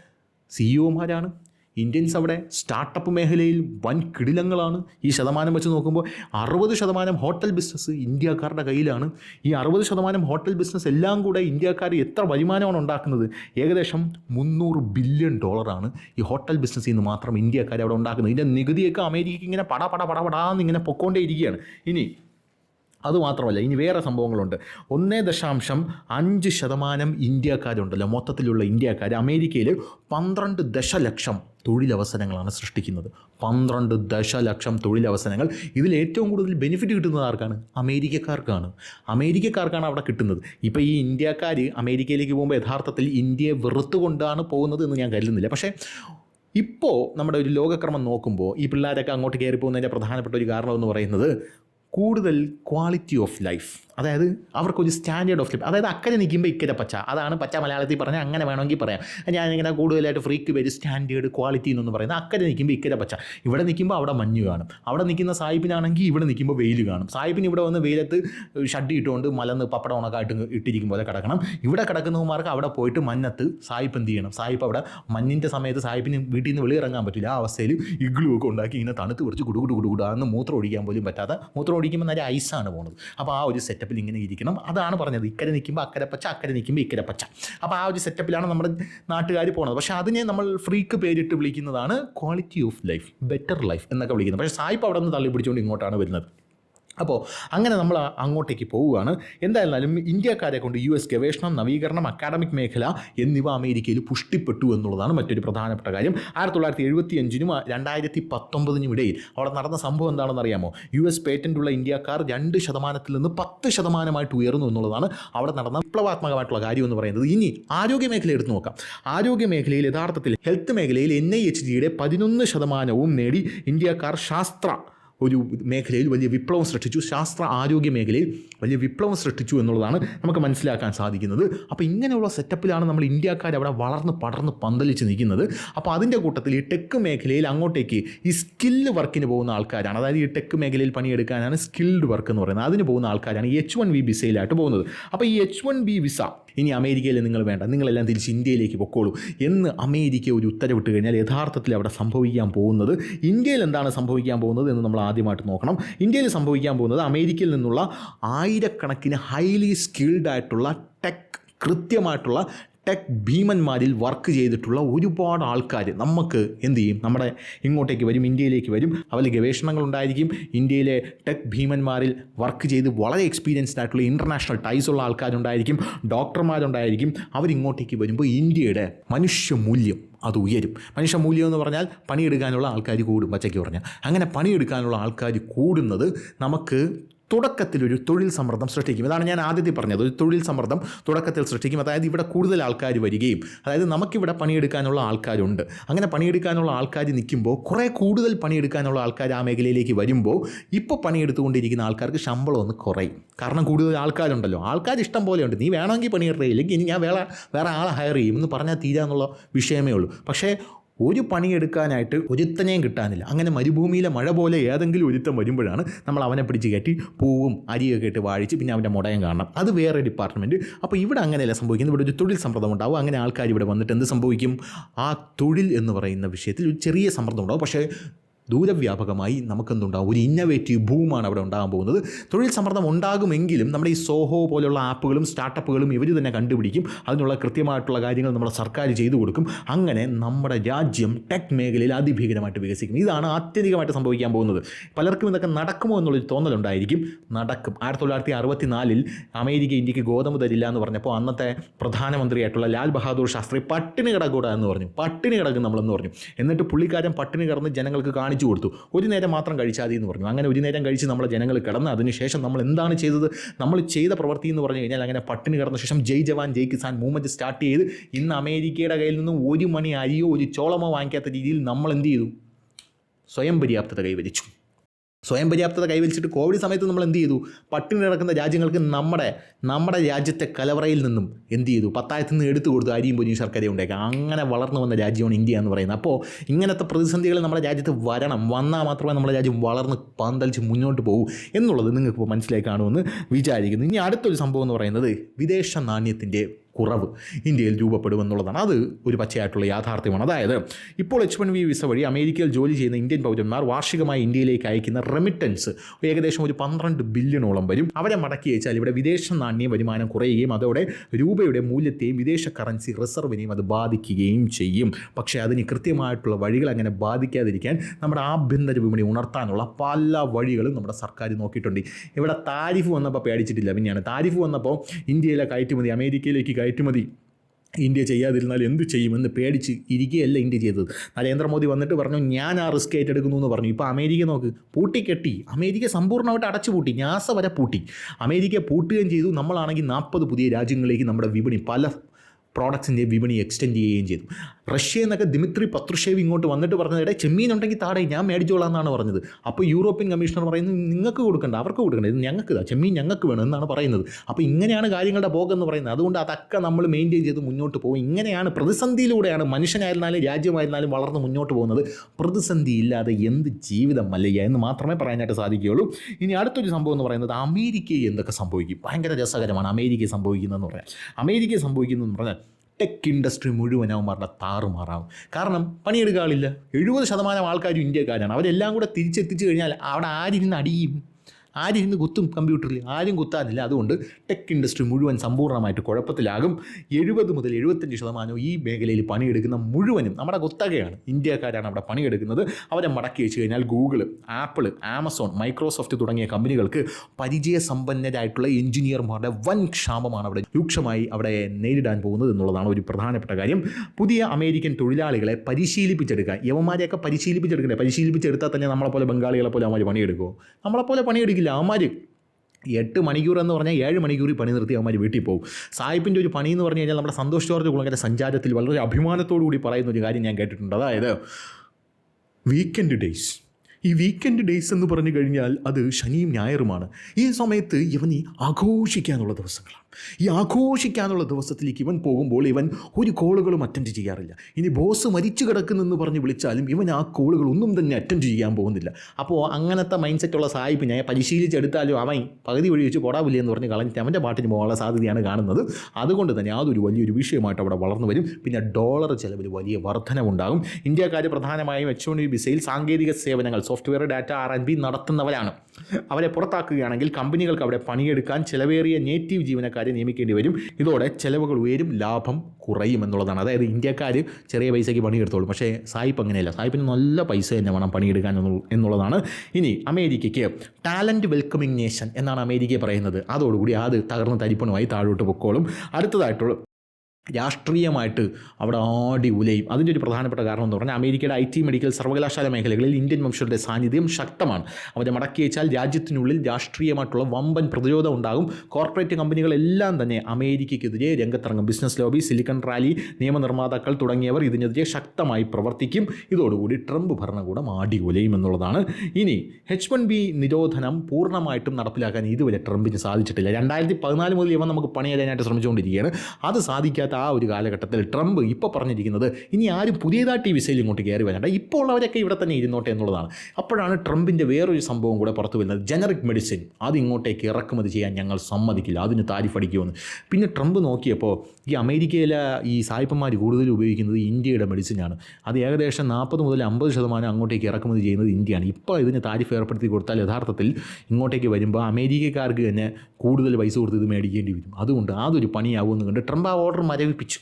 സിഇഒമാരാണ് ഇന്ത്യൻസ് അവിടെ സ്റ്റാർട്ടപ്പ് മേഖലയിൽ വൻ കിടിലങ്ങളാണ്. ഈ ശതമാനം വെച്ച് നോക്കുമ്പോൾ അറുപത് ശതമാനം ഹോട്ടൽ ബിസിനസ് ഇന്ത്യക്കാരുടെ കയ്യിലാണ്. ഈ അറുപത് ശതമാനം ഹോട്ടൽ ബിസിനസ് എല്ലാം കൂടെ ഇന്ത്യക്കാർ എത്ര വരുമാനമാണ് ഉണ്ടാക്കുന്നത്? ഏകദേശം മുന്നൂറ് ബില്യൺ ഡോളറാണ് ഈ ഹോട്ടൽ ബിസിനസ്സിൽ നിന്ന് മാത്രം ഇന്ത്യക്കാർ അവിടെ ഉണ്ടാക്കുന്നത്. ഇതിന്റെ നികുതിയൊക്കെ അമേരിക്കയ്ക്ക് ഇങ്ങനെ പട പട പട പടാന്ന് ഇങ്ങനെ പൊക്കോണ്ടേ ഇരിക്കുകയാണ്. ഇനി അതുമാത്രമല്ല ഇനി വേറെ സംഭവങ്ങളുണ്ട്. ഒന്നേ ദശാംശം അഞ്ച് ശതമാനം ഇന്ത്യക്കാരുണ്ടല്ലോ മൊത്തത്തിലുള്ള ഇന്ത്യക്കാർ. അമേരിക്കയിൽ പന്ത്രണ്ട് ദശലക്ഷം തൊഴിലവസരങ്ങളാണ് സൃഷ്ടിക്കുന്നത്. പന്ത്രണ്ട് ദശലക്ഷം തൊഴിലവസരങ്ങൾ. ഇതിൽ ഏറ്റവും കൂടുതൽ ബെനിഫിറ്റ് കിട്ടുന്നത് ആർക്കാണ്? അമേരിക്കക്കാർക്കാണ്. അമേരിക്കക്കാർക്കാണ് അവിടെ കിട്ടുന്നത്. ഇപ്പോൾ ഈ ഇന്ത്യക്കാർ അമേരിക്കയിലേക്ക് പോകുമ്പോൾ യഥാർത്ഥത്തിൽ ഇന്ത്യയെ വെറുത്തുകൊണ്ടാണ് പോകുന്നത് എന്ന് ഞാൻ കരുതുന്നില്ല. പക്ഷേ ഇപ്പോൾ നമ്മുടെ ഒരു ലോകക്രമം നോക്കുമ്പോൾ ഈ പിള്ളേരൊക്കെ അങ്ങോട്ട് കയറി പോകുന്നതിന്റെ പ്രധാനപ്പെട്ട ഒരു കാരണമെന്ന് പറയുന്നത് കൂടുതൽ ക്വാളിറ്റി ഓഫ് ലൈഫ് അതായത് അവർക്കൊരു സ്റ്റാൻഡേർഡ് ഓഫ് ലൈഫ് അതായത് അക്കരെ നിൽക്കുമ്പോൾ ഇക്കരെ പച്ച. അതാണ് പച്ച മലയാളത്തിൽ പറഞ്ഞാൽ അങ്ങനെ വേണമെങ്കിൽ പറയാം. ഞാനിങ്ങനെ കൂടുതലായിട്ട് ഫ്രീക്ക് പേര് സ്റ്റാൻഡേർഡ് ക്വാളിറ്റി എന്നൊന്ന് പറയുന്നത് അക്കരെ നിൽക്കുമ്പോൾ ഇക്കരെ പച്ച. ഇവിടെ നിൽക്കുമ്പോൾ അവിടെ മഞ്ഞ് കാണും. അവിടെ നിൽക്കുന്ന സാഹിബിനാണെങ്കിൽ ഇവിടെ നിൽക്കുമ്പോൾ വെയിൽ കാണും. സാഹിബിന് ഇവിടെ വന്ന് വെയിലത്ത് ഷഡ് ഇട്ടുകൊണ്ട് മലന്ന് പപ്പട ഉണക്കായിട്ട് ഇട്ടിരിക്കും പോലെ കിടക്കണം. ഇവിടെ കിടക്കുന്നവന്മാർക്ക് അവിടെ പോയിട്ട് മഞ്ഞത്ത് സായിപ്പ് എന്ത് ചെയ്യണം? സായിപ്പ് അവിടെ മഞ്ഞിന്റെ സമയത്ത് സായിപ്പിന് വീട്ടിൽ നിന്ന് വെളിയിറങ്ങാൻ പറ്റില്ല. ആ അവസ്ഥയിൽ ഇഗ്ലു ഒക്കെ ഉണ്ടാക്കി ഇങ്ങനെ തണുത്ത് കുറച്ച് കുടുകുടു കുടുകുടാന്ന് കുടു കുടാന്ന് മൂത്രം ഒഴിക്കാൻ പോലും പറ്റാത്ത മൂത്രം ഒഴിക്കുമ്പോൾ നല്ല ഐസാണ് പോകുന്നത് അപ്പോൾ ആ ഒരു സെറ്റപ്പിൽ ഇങ്ങനെ ഇരിക്കണം. അതാണ് പറഞ്ഞത്. ഇക്കരെ നിൽക്കുമ്പോൾ അക്കരെ പച്ച അക്കരെ നിൽക്കുമ്പോൾ ഇക്കരെ പച്ച. അപ്പോൾ ആ ഒരു സെറ്റപ്പിലാണ് നമ്മുടെ നാട്ടുകാർ പോകുന്നത് പക്ഷേ അതിനെ നമ്മൾ ഫ്രീക്ക് പേരിട്ട് വിളിക്കുന്നതാണ് quality of life better life എന്നൊക്കെ വിളിക്കുന്നത്. പക്ഷേ സായിപ്പ് അവിടെ നിന്ന് തള്ളി പിടിച്ചുകൊണ്ട് ഇങ്ങോട്ടാണ് വരുന്നത്. അപ്പോൾ അങ്ങനെ നമ്മൾ അങ്ങോട്ടേക്ക് പോവുകയാണ്. എന്തായിരുന്നാലും ഇന്ത്യക്കാരെ കൊണ്ട് യു എസ് ഗവേഷണം നവീകരണം അക്കാഡമിക് മേഖല എന്നിവ അമേരിക്കയിൽ പുഷ്ടിപ്പെട്ടു എന്നുള്ളതാണ് മറ്റൊരു പ്രധാനപ്പെട്ട കാര്യം. ആയിരത്തി തൊള്ളായിരത്തി എഴുപത്തി അഞ്ചിനും രണ്ടായിരത്തി പത്തൊമ്പതിനും ഇടയിൽ അവിടെ നടന്ന സംഭവം എന്താണെന്ന് അറിയാമോ യു എസ് പേറ്റന്റുള്ള ഇന്ത്യക്കാർ രണ്ട് ശതമാനത്തിൽ നിന്ന് പത്ത് ശതമാനമായിട്ട് ഉയർന്നു എന്നുള്ളതാണ് അവിടെ നടന്ന വിപ്ലവാത്മകമായിട്ടുള്ള കാര്യം എന്ന് പറയുന്നത്. ഇനി ആരോഗ്യ മേഖല എടുത്തു നോക്കാം. ആരോഗ്യ മേഖലയിൽ യഥാർത്ഥത്തിൽ ഹെൽത്ത് മേഖലയിൽ എൻ ഐ എച്ച് ഡിയുടെ പതിനൊന്ന് ശതമാനവും നേടി ഇന്ത്യക്കാർ ശാസ്ത്ര ഒരു മേഖലയിൽ വലിയ വിപ്ലവം സൃഷ്ടിച്ചു. ശാസ്ത്ര ആരോഗ്യ മേഖലയിൽ വലിയ വിപ്ലവം സൃഷ്ടിച്ചു എന്നുള്ളതാണ് നമുക്ക് മനസ്സിലാക്കാൻ സാധിക്കുന്നത്. അപ്പോൾ ഇങ്ങനെയുള്ള സെറ്റപ്പിലാണ് നമ്മൾ ഇന്ത്യക്കാർ അവിടെ വളർന്ന് പടർന്ന് പന്തലിച്ച് നിൽക്കുന്നത്. അപ്പോൾ അതിന്റെ കൂട്ടത്തിൽ ഈ ടെക് മേഖലയിൽ അങ്ങോട്ടേക്ക് ഈ സ്കില്ല് വർക്കിന് പോകുന്ന ആൾക്കാരാണ്. അതായത് ഈ ടെക് മേഖലയിൽ പണിയെടുക്കാനാണ് സ്കിൽഡ് വർക്ക് എന്ന് പറയുന്നത്. അതിന് പോകുന്ന ആൾക്കാരാണ് എച്ച് വൺ ബി വിസയിലായിട്ട് പോകുന്നത്. അപ്പോൾ ഈ എച്ച് വൺ ബി വിസ ഇനി അമേരിക്കയിൽ നിങ്ങൾ വേണ്ട നിങ്ങളെല്ലാം തിരിച്ച് ഇന്ത്യയിലേക്ക് പൊക്കോളൂ എന്ന് അമേരിക്ക ഒരു ഉത്തരവിട്ട് കഴിഞ്ഞാൽ യഥാർത്ഥത്തിൽ അവിടെ സംഭവിക്കാൻ പോകുന്നത് ഇന്ത്യയിൽ എന്താണ് സംഭവിക്കാൻ പോകുന്നത് എന്ന് നമ്മൾ ആദ്യമായിട്ട് നോക്കണം. ഇന്ത്യയിൽ സംഭവിക്കാൻ പോകുന്നത് അമേരിക്കയിൽ നിന്നുള്ള ആയിരക്കണക്കിന് ഹൈലി സ്കിൽഡ് ആയിട്ടുള്ള ടെക് കൃത്യമായിട്ടുള്ള ടെക് ഭീമന്മാരിൽ വർക്ക് ചെയ്തിട്ടുള്ള ഒരുപാട് ആൾക്കാർ നമുക്ക് എന്ത് ചെയ്യും? നമ്മുടെ ഇങ്ങോട്ടേക്ക് വരും ഇന്ത്യയിലേക്ക് വരും. അവരിൽ ഗവേഷണങ്ങളുണ്ടായിരിക്കും. ഇന്ത്യയിലെ ടെക് ഭീമന്മാരിൽ വർക്ക് ചെയ്ത് വളരെ എക്സ്പീരിയൻസ്ഡ് ആയിട്ടുള്ള ഇന്റർനാഷണൽ ടൈസ് ഉള്ള ആൾക്കാരുണ്ടായിരിക്കും. ഡോക്ടർമാരുണ്ടായിരിക്കും അവരിങ്ങോട്ടേക്ക് വരുമ്പോൾ ഇന്ത്യയുടെ മനുഷ്യ മൂല്യം അത് ഉയരും. മനുഷ്യ മൂല്യം എന്ന് പറഞ്ഞാൽ പണിയെടുക്കാനുള്ള ആൾക്കാർ കൂടും പച്ചയ്ക്ക് പറഞ്ഞാൽ അങ്ങനെ പണിയെടുക്കാനുള്ള ആൾക്കാർ കൂടുന്നത് നമുക്ക് തുടക്കത്തിൽ ഒരു തൊഴിൽ സമ്മർദ്ദം സൃഷ്ടിക്കും. ഇതാണ് ഞാൻ ആദ്യത്തിൽ പറഞ്ഞത്. ഒരു തൊഴിൽ സമ്മർദ്ദം തുടക്കത്തിൽ സൃഷ്ടിക്കും. അതായത് ഇവിടെ കൂടുതൽ ആൾക്കാർ വരികയും അതായത് നമുക്കിവിടെ പണിയെടുക്കാനുള്ള ആൾക്കാരുണ്ട്. അങ്ങനെ പണിയെടുക്കാനുള്ള ആൾക്കാർ നിൽക്കുമ്പോൾ കുറേ കൂടുതൽ പണിയെടുക്കാനുള്ള ആൾക്കാർ ആ മേഖലയിലേക്ക് വരുമ്പോൾ ഇപ്പോൾ പണിയെടുത്തുകൊണ്ടിരിക്കുന്ന ആൾക്കാർക്ക് ശമ്പളം ഒന്ന് കുറയും. കാരണം കൂടുതൽ ആൾക്കാരുണ്ടല്ലോ. ആൾക്കാർ ഇഷ്ടം പോലെയുണ്ട്. നീ വേണമെങ്കിൽ പണിയെടുക്കുക ഇല്ലെങ്കിൽ ഇനി ഞാൻ വേറെ വേറെ ആളെ ഹയർ ചെയ്യും എന്ന് പറഞ്ഞാൽ തീരാന്നുള്ള വിഷയമേ ഉള്ളൂ. പക്ഷേ ഒരു പണിയെടുക്കാനായിട്ട് ഒരുത്തനെയും കിട്ടാനില്ല. അങ്ങനെ മരുഭൂമിയിലെ മഴ പോലെ ഏതെങ്കിലും ഒരുത്തൻ വരുമ്പോഴാണ് നമ്മൾ അവനെ പിടിച്ച് കയറ്റി പൂവും അരിയൊക്കെ ഇട്ട് വാഴിച്ച് പിന്നെ അവന്റെ മുടയം കാണണം. അത് വേറെ ഡിപ്പാർട്ട്മെന്റ് അപ്പോൾ ഇവിടെ അങ്ങനെയല്ല സംഭവിക്കുന്നത്. ഇവിടെ ഒരു തൊഴിൽ സമ്മർദ്ദം ഉണ്ടാവും. അങ്ങനെ ആൾക്കാർ ഇവിടെ വന്നിട്ട് എന്ത് സംഭവിക്കും? ആ തൊഴിൽ എന്ന് പറയുന്ന വിഷയത്തിൽ ഒരു ചെറിയ സമ്മർദ്ദം ഉണ്ടാവും. പക്ഷേ ദൂരവ്യാപകമായി നമുക്കെന്തുണ്ടാവും? ഒരു ഇന്നവേറ്റീവ് ബൂമാണ് അവിടെ ഉണ്ടാകാൻ പോകുന്നത്. തൊഴിൽ സമ്മർദ്ദം ഉണ്ടാകുമെങ്കിലും നമ്മുടെ ഈ സോഹോ പോലുള്ള ആപ്പുകളും സ്റ്റാർട്ടപ്പുകളും ഇവർ തന്നെ കണ്ടുപിടിക്കും. അതിനുള്ള കൃത്യമായിട്ടുള്ള കാര്യങ്ങൾ നമ്മുടെ സർക്കാർ ചെയ്തു കൊടുക്കും. അങ്ങനെ നമ്മുടെ രാജ്യം ടെക് മേഖലയിൽ അതിഭീകരമായിട്ട് വികസിക്കും. ഇതാണ് അത്യധികമായിട്ട് സംഭവിക്കാൻ പോകുന്നത്. പലർക്കും ഇതൊക്കെ നടക്കുമോ എന്നുള്ളൊരു തോന്നലുണ്ടായിരിക്കും. നടക്കും. ആയിരത്തി തൊള്ളായിരത്തി അറുപത്തി നാലിൽ അമേരിക്ക ഇന്ത്യയ്ക്ക് ഗോതമ്പ് തരില്ല എന്ന് പറഞ്ഞപ്പോൾ അന്നത്തെ പ്രധാനമന്ത്രിയായിട്ടുള്ള ലാൽ ബഹാദൂർ ശാസ്ത്രി പട്ടിണി കിടക്കൂടാ എന്ന് പറഞ്ഞു. പട്ടിണി കിടക്കും നമ്മളെന്ന് പറഞ്ഞു. എന്നിട്ട് പുള്ളിക്കാരൻ പട്ടിണി കിടന്ന് ജനങ്ങൾക്ക് കാണിച്ചു കൊടുത്തു. ഒരു നേരം മാത്രം കഴിച്ചാൽ മതി എന്ന് പറഞ്ഞു. അങ്ങനെ ഒരു നേരം കഴിച്ച് നമ്മളെ ജനങ്ങൾ കിടന്ന് അതിനുശേഷം നമ്മൾ എന്താണ് ചെയ്തത്? നമ്മൾ ചെയ്ത പ്രവൃത്തി എന്ന് പറഞ്ഞു കഴിഞ്ഞാൽ അങ്ങനെ പട്ടിണി കിടന്ന ശേഷം ജയ് ജവാൻ ജയ് കിസാൻ മൂവ്മെന്റ് സ്റ്റാർട്ട് ചെയ്ത് ഇന്ന് അമേരിക്കയുടെ കയ്യിൽ നിന്നും ഒരു മണി അരിയോ ഒരു ചോളമോ വാങ്ങിക്കാത്ത രീതിയിൽ നമ്മൾ എന്ത് ചെയ്തു? സ്വയം പര്യാപ്തത കൈവരിച്ചു. സ്വയം പര്യാപ്തത കൈവരിച്ചിട്ട് കോവിഡ് സമയത്ത് നമ്മൾ എന്ത് ചെയ്തു? പട്ടിണി കിടക്കുന്ന രാജ്യങ്ങൾക്ക് നമ്മുടെ നമ്മുടെ രാജ്യത്തെ കലവറയിൽ നിന്നും എന്ത് ചെയ്തു? പത്തായത്തിൽ നിന്ന് എടുത്തു കൊടുത്തു അരിയും പൊരിയും ശർക്കരയും ഉണ്ടാക്കുക അങ്ങനെ വളർന്നു വന്ന രാജ്യമാണ് ഇന്ത്യ എന്ന് പറയുന്നത്. അപ്പോൾ ഇങ്ങനത്തെ പ്രതിസന്ധികൾ നമ്മുടെ രാജ്യത്ത് വരണം. വന്നാൽ മാത്രമേ നമ്മുടെ രാജ്യം വളർന്ന് പന്തലിച്ച് മുന്നോട്ട് പോകൂ എന്നുള്ളത് നിങ്ങൾക്ക് ഇപ്പോൾ മനസ്സിലായി കാണുമെന്ന് വിചാരിക്കുന്നു. ഇനി അടുത്തൊരു സംഭവം എന്ന് പറയുന്നത് വിദേശ നാണ്യത്തിന്റെ കുറവ് ഇന്ത്യയിൽ രൂപപ്പെടുമെന്നുള്ളതാണ്. അത് ഒരു പച്ചയായിട്ടുള്ള യാഥാർത്ഥ്യമാണ്. അതായത് ഇപ്പോൾ എച്ച് വൺ വി വിസ വഴി അമേരിക്കയിൽ ജോലി ചെയ്യുന്ന ഇന്ത്യൻ പൗരന്മാർ വാർഷികമായി ഇന്ത്യയിലേക്ക് അയക്കുന്ന റെമിറ്റൻസ് ഏകദേശം ഒരു പന്ത്രണ്ട് ബില്യണോളം വരും. അവരെ മടക്കി അയച്ചാൽ ഇവിടെ വിദേശ നാണ്യ വരുമാനം കുറയുകയും അതോടെ രൂപയുടെ മൂല്യത്തെയും വിദേശ കറൻസി റിസർവിനെയും അത് ബാധിക്കുകയും ചെയ്യും. പക്ഷേ അതിന് കൃത്യമായിട്ടുള്ള വഴികൾ അങ്ങനെ ബാധിക്കാതിരിക്കാൻ നമ്മുടെ ആഭ്യന്തര വിപണി ഉണർത്താനുള്ള പല വഴികളും നമ്മുടെ സർക്കാർ നോക്കിയിട്ടുണ്ട്. ഇവിടെ താരിഫ് വന്നപ്പോൾ പേടിച്ചിട്ടില്ല പിന്നെയാണ്. താരിഫ് വന്നപ്പോൾ ഇന്ത്യയിലെ കയറ്റുമതി അമേരിക്കയിലേക്ക് കയറ്റുമതി ഇന്ത്യ ചെയ്യാതിരുന്നാൽ എന്ത് ചെയ്യുമെന്ന് പേടിച്ച് ഇരിക്കുകയല്ല ഇന്ത്യ ചെയ്തത്. നരേന്ദ്രമോദി വന്നിട്ട് പറഞ്ഞു ഞാൻ ആ റിസ്ക് ഏറ്റെടുക്കുന്നു എന്ന് പറഞ്ഞു. ഇപ്പോൾ അമേരിക്ക നോക്ക് പൂട്ടിക്കെട്ടി അമേരിക്ക സമ്പൂർണമായിട്ട് അടച്ചു പൂട്ടി. നാസ വരെ പൂട്ടി. അമേരിക്ക പൂട്ടുകയും ചെയ്തു. നമ്മളാണെങ്കിൽ നാൽപ്പത് പുതിയ രാജ്യങ്ങളിലേക്ക് നമ്മുടെ വിപണി പല പ്രോഡക്ട്സിന്റെ വിപണി എക്സ്റ്റെൻഡ് ചെയ്യുകയും ചെയ്തു. റഷ്യയിൽ നിന്നൊക്കെ ദിമിത്രി പത്രുഷേവ് ഇങ്ങോട്ട് വന്നിട്ട് പറഞ്ഞത് ഇടയിൽ ചെമ്മീൻ ഉണ്ടെങ്കിൽ താടെ ഞാൻ മേടിച്ചോളാം എന്നാണ് പറഞ്ഞത്. അപ്പോൾ യൂറോപ്യൻ കമ്മീഷണർ പറയുന്നത് നിങ്ങൾക്ക് കൊടുക്കണ്ട അവർക്ക് കൊടുക്കണ്ട ഇത് ഞങ്ങൾക്ക് ഇതാ ചെമ്മീൻ ഞങ്ങൾക്ക് വേണം എന്നാണ് പറയുന്നത്. അപ്പോൾ ഇങ്ങനെയാണ് കാര്യങ്ങളുടെ പോക്കെന്ന് പറയുന്നത്. അതുകൊണ്ട് അതൊക്കെ നമ്മൾ മെയിന്റെയിൻ ചെയ്ത് മുന്നോട്ട് പോകും. ഇങ്ങനെയാണ് പ്രതിസന്ധിയിലൂടെയാണ് മനുഷ്യനായിരുന്നാലും രാജ്യമായിരുന്നാലും വളർന്ന് മുന്നോട്ട് പോകുന്നത്. പ്രതിസന്ധി ഇല്ലാതെ എന്ത് ജീവിതം മല്ലയ്യ എന്ന് മാത്രമേ പറയാനായിട്ട് സാധിക്കുകയുള്ളൂ. ഇനി അടുത്തൊരു സംഭവം എന്ന് പറയുന്നത് അമേരിക്കയിൽ എന്തൊക്കെ സംഭവിക്കും? ഭയങ്കര രസകരമാണ് അമേരിക്കയിൽ സംഭവിക്കുന്നതെന്ന് പറയാം. അമേരിക്കയിൽ സംഭവിക്കുന്നതെന്ന് പറഞ്ഞാൽ ടെക് ഇൻഡസ്ട്രി മുഴുവൻ അവന്മാരുടെ താറുമാറാവും കാരണം പണിയെടുക്കാളില്ല എഴുപത് ശതമാനം ആൾക്കാരും ഇന്ത്യക്കാരാണ്. അവരെല്ലാം കൂടെ തിരിച്ചെത്തിച്ചു കഴിഞ്ഞാൽ അവിടെ ആരിരുന്ന് അടിയും? ആരിരുന്ന് കുത്തും കമ്പ്യൂട്ടറിൽ ആരും കുത്താനില്ല അതുകൊണ്ട് ടെക് ഇൻഡസ്ട്രി മുഴുവൻ സമ്പൂർണമായിട്ട് കുഴപ്പത്തിലാകും. എഴുപത് മുതൽ എഴുപത്തഞ്ച് ശതമാനവും ഈ മേഖലയിൽ പണിയെടുക്കുന്ന മുഴുവനും നമ്മുടെ കുത്തകയാണ്. ഇന്ത്യക്കാരാണ് അവിടെ പണിയെടുക്കുന്നത്. അവരെ മടക്കി വെച്ച് കഴിഞ്ഞാൽ ഗൂഗിൾ ആപ്പിൾ ആമസോൺ മൈക്രോസോഫ്റ്റ് തുടങ്ങിയ കമ്പനികൾക്ക് പരിചയസമ്പന്നരായിട്ടുള്ള എഞ്ചിനീയർമാരുടെ വൻ ക്ഷാമമാണ് അവിടെ രൂക്ഷമായി അവിടെ നേരിടാൻ പോകുന്നത് എന്നുള്ളതാണ് ഒരു പ്രധാനപ്പെട്ട കാര്യം. പുതിയ അമേരിക്കൻ തൊഴിലാളികളെ പരിശീലിപ്പിച്ചെടുക്കുക യവന്മാരെയൊക്കെ പരിശീലിപ്പിച്ചെടുക്കണ്ടേ? പരിശീലിപ്പിച്ചെടുത്താൽ തന്നെ നമ്മളെപ്പോലെ ബംഗാളികളെ പോലെ അവന്മാർ പണിയെടുക്കുമോ നമ്മളെപ്പോലെ പണിയെടുക്കില്ല. അവന്മാർ എട്ട് മണിക്കൂർ എന്ന് പറഞ്ഞാൽ ഏഴ് മണിക്കൂറിൽ പണി നിർത്തി അവന്മാർ വീട്ടിൽ പോകും. സായിപ്പിന്റെ ഒരു പണി എന്ന് പറഞ്ഞു കഴിഞ്ഞാൽ നമ്മുടെ സന്തോഷ് ജോർജ് കുളങ്ങര സഞ്ചാരത്തിൽ വളരെ അഭിമാനത്തോടു കൂടി പറയുന്ന ഒരു കാര്യം ഞാൻ കേട്ടിട്ടുണ്ട്. അതായത് വീക്കെൻഡ് ഡേയ്സ് ഈ വീക്കെൻഡ് ഡേയ്സ് എന്ന് പറഞ്ഞു കഴിഞ്ഞാൽ അത് ശനിയും ഞായറുമാണ്. ഈ സമയത്ത് ഇവൻ ഈ ആഘോഷിക്കാനുള്ള ദിവസങ്ങളാണ്. ഈ ആഘോഷിക്കാനുള്ള ദിവസത്തിലേക്ക് ഇവൻ പോകുമ്പോൾ ഇവൻ ഒരു കോളുകളും അറ്റൻഡ് ചെയ്യാറില്ല. ഇനി ബോസ് മരിച്ചു കിടക്കുന്നെന്ന് പറഞ്ഞ് വിളിച്ചാലും ഇവൻ ആ കോളുകൾ ഒന്നും തന്നെ അറ്റൻഡ് ചെയ്യാൻ പോകുന്നില്ല. അപ്പോൾ അങ്ങനത്തെ മൈൻഡ് സെറ്റുള്ള സായിപ്പ് ഞാൻ പരിശീലിച്ചെടുത്താലും അവൻ പകുതി വഴി വെച്ച് പോടാവില്ല എന്ന് പറഞ്ഞ് കളഞ്ഞിട്ട് അവന്റെ പാട്ടിന് പോകാനുള്ള സാധ്യതയാണ് കാണുന്നത്. അതുകൊണ്ട് തന്നെ അതൊരു വലിയൊരു വിഷയമായിട്ട് അവിടെ വളർന്നു വരും. പിന്നെ ഡോളർ ചെലവിൽ വലിയ വർധനവുണ്ടാകും. ഇന്ത്യക്കാർ പ്രധാനമായും എച്ച് വൺ സാങ്കേതിക സേവനങ്ങൾ software data R and D നടത്തുന്നവരാണ്. അവരെ പുറത്താക്കുകയാണെങ്കിൽ കമ്പനികൾക്ക് അവിടെ പണിയെടുക്കാൻ ചിലവേറിയ നേറ്റീവ് ജീവനക്കാരെ നിയമിക്കേണ്ടി വരും. ഇതോടെ ചിലവുകൾ ഉയരും ലാഭം കുറയും എന്നുള്ളതാണ്. അതായത് ഇന്ത്യക്കാർ ചെറിയ പൈസയ്ക്ക് പണിയെടുത്തോളും. പക്ഷേ സായിപ്പ് അങ്ങനെയല്ല. സായിപ്പിന് നല്ല പൈസ തന്നെ വേണം പണിയെടുക്കാൻ എന്നുള്ളതാണ്. ഇനി അമേരിക്കയ്ക്ക് ടാലന്റ് വെൽക്കമിങ് നേഷൻ എന്നാണ് അമേരിക്കയെ പറയുന്നത്. അതോടുകൂടി അത് തകർന്ന് തരിപ്പണമായി താഴോട്ട് പൊക്കോളും. അടുത്തതായിട്ടുള്ള രാഷ്ട്രീയമായിട്ട് അവിടെ ആടി ഉലയും. അതിന്റെ ഒരു പ്രധാനപ്പെട്ട കാരണം എന്ന് പറഞ്ഞാൽ അമേരിക്കയുടെ ഐ ടി മെഡിക്കൽ സർവകലാശാല മേഖലകളിൽ ഇന്ത്യൻ വംശജരുടെ സാന്നിധ്യം ശക്തമാണ്. അവരെ മടക്കി വെച്ചാൽ രാജ്യത്തിനുള്ളിൽ രാഷ്ട്രീയമായിട്ടുള്ള വമ്പൻ പ്രതിരോധം ഉണ്ടാകും. കോർപ്പറേറ്റ് കമ്പനികളെല്ലാം തന്നെ അമേരിക്കയ്ക്കെതിരെ രംഗത്തിറങ്ങും. ബിസിനസ് ലോബി സിലിക്കൺ റാലി നിയമനിർമ്മാതാക്കൾ തുടങ്ങിയവർ ഇതിനെതിരെ ശക്തമായി പ്രവർത്തിക്കും. ഇതോടുകൂടി ട്രംപ് ഭരണകൂടം ആടി ഉലയും എന്നുള്ളതാണ്. ഇനി എച്ച് വൺ ബി നിരോധനം പൂർണമായിട്ടും നടപ്പിലാക്കാൻ ഇതുവരെ ട്രംപിന് സാധിച്ചിട്ടില്ല. രണ്ടായിരത്തി പതിനാല് മുതൽ ഇവ നമുക്ക് പണിയെടുക്കാനായിട്ട് ശ്രമിച്ചുകൊണ്ടിരിക്കുകയാണ്. അത് സാധിക്കാത്ത ആ ഒരു കാലഘട്ടത്തിൽ ട്രംപ് ഇപ്പോൾ പറഞ്ഞിരിക്കുന്നത് ഇനി ആരും പുതിയതായിട്ട് ഈ വിസയിൽ ഇങ്ങോട്ട് കയറി വരണ്ട. ഇപ്പോൾ ഉള്ളവരൊക്കെ ഇവിടെ തന്നെ ഇരുന്നോട്ടെ എന്നുള്ളതാണ്. അപ്പോഴാണ് ട്രംപിന്റെ വേറൊരു സംഭവം കൂടെ പുറത്തു വരുന്നത്. Generic medicine. അത് ഇങ്ങോട്ടേക്ക് ഇറക്കുമതി ചെയ്യാൻ ഞങ്ങൾ സമ്മതിക്കില്ല. അതിന് താരിഫ് അടിക്കുമെന്ന്. പിന്നെ ട്രംപ് നോക്കിയപ്പോൾ ഈ അമേരിക്കയിലെ ഈ സായിപ്പന്മാർ കൂടുതൽ ഉപയോഗിക്കുന്നത് ഇന്ത്യയുടെ മെഡിസിനാണ് അത് ഏകദേശം നാൽപ്പത് മുതൽ അമ്പത് ശതമാനം അങ്ങോട്ടേക്ക് ഇറക്കുമതി ചെയ്യുന്നത് ഇന്ത്യയാണ്. ഇപ്പോൾ ഇതിന് താരിഫ് ഏർപ്പെടുത്തി കൊടുത്താൽ യഥാർത്ഥത്തിൽ ഇങ്ങോട്ടേക്ക് വരുമ്പോൾ അമേരിക്കക്കാർക്ക് തന്നെ കൂടുതൽ പൈസ കൊടുത്ത് ഇത് മേടിക്കേണ്ടി വരും. അതുകൊണ്ട് അതൊരു പണിയാവുമെന്ന് കണ്ട് ട്രംപ് ആ ഓർഡർ മരവിപ്പിച്ചു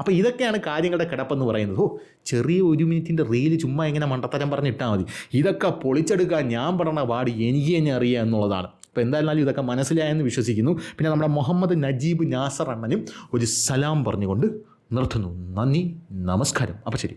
അപ്പോൾ ഇതൊക്കെയാണ് കാര്യങ്ങളുടെ കിടപ്പെന്ന് പറയുന്നത്. ഓ ചെറിയ ഒരു മിനിറ്റിന്റെ റീൽ ചുമ്മാ ഇങ്ങനെ മണ്ടത്തരം പറഞ്ഞിട്ടാൽ മതി. ഇതൊക്കെ പൊളിച്ചെടുക്കാൻ ഞാൻ പറഞ്ഞ പാട് എനിക്ക് തന്നെ അറിയുക എന്നുള്ളതാണ്. അപ്പോൾ എന്തായാലും ഇതൊക്കെ മനസ്സിലായെന്ന് വിശ്വസിക്കുന്നു. പിന്നെ നമ്മുടെ മുഹമ്മദ് നജീബ് നാസർ അണ്ണനും ഒരു സലാം പറഞ്ഞുകൊണ്ട് നിർത്തുന്നു. നന്ദി നമസ്കാരം. അപ്പോൾ ശരി.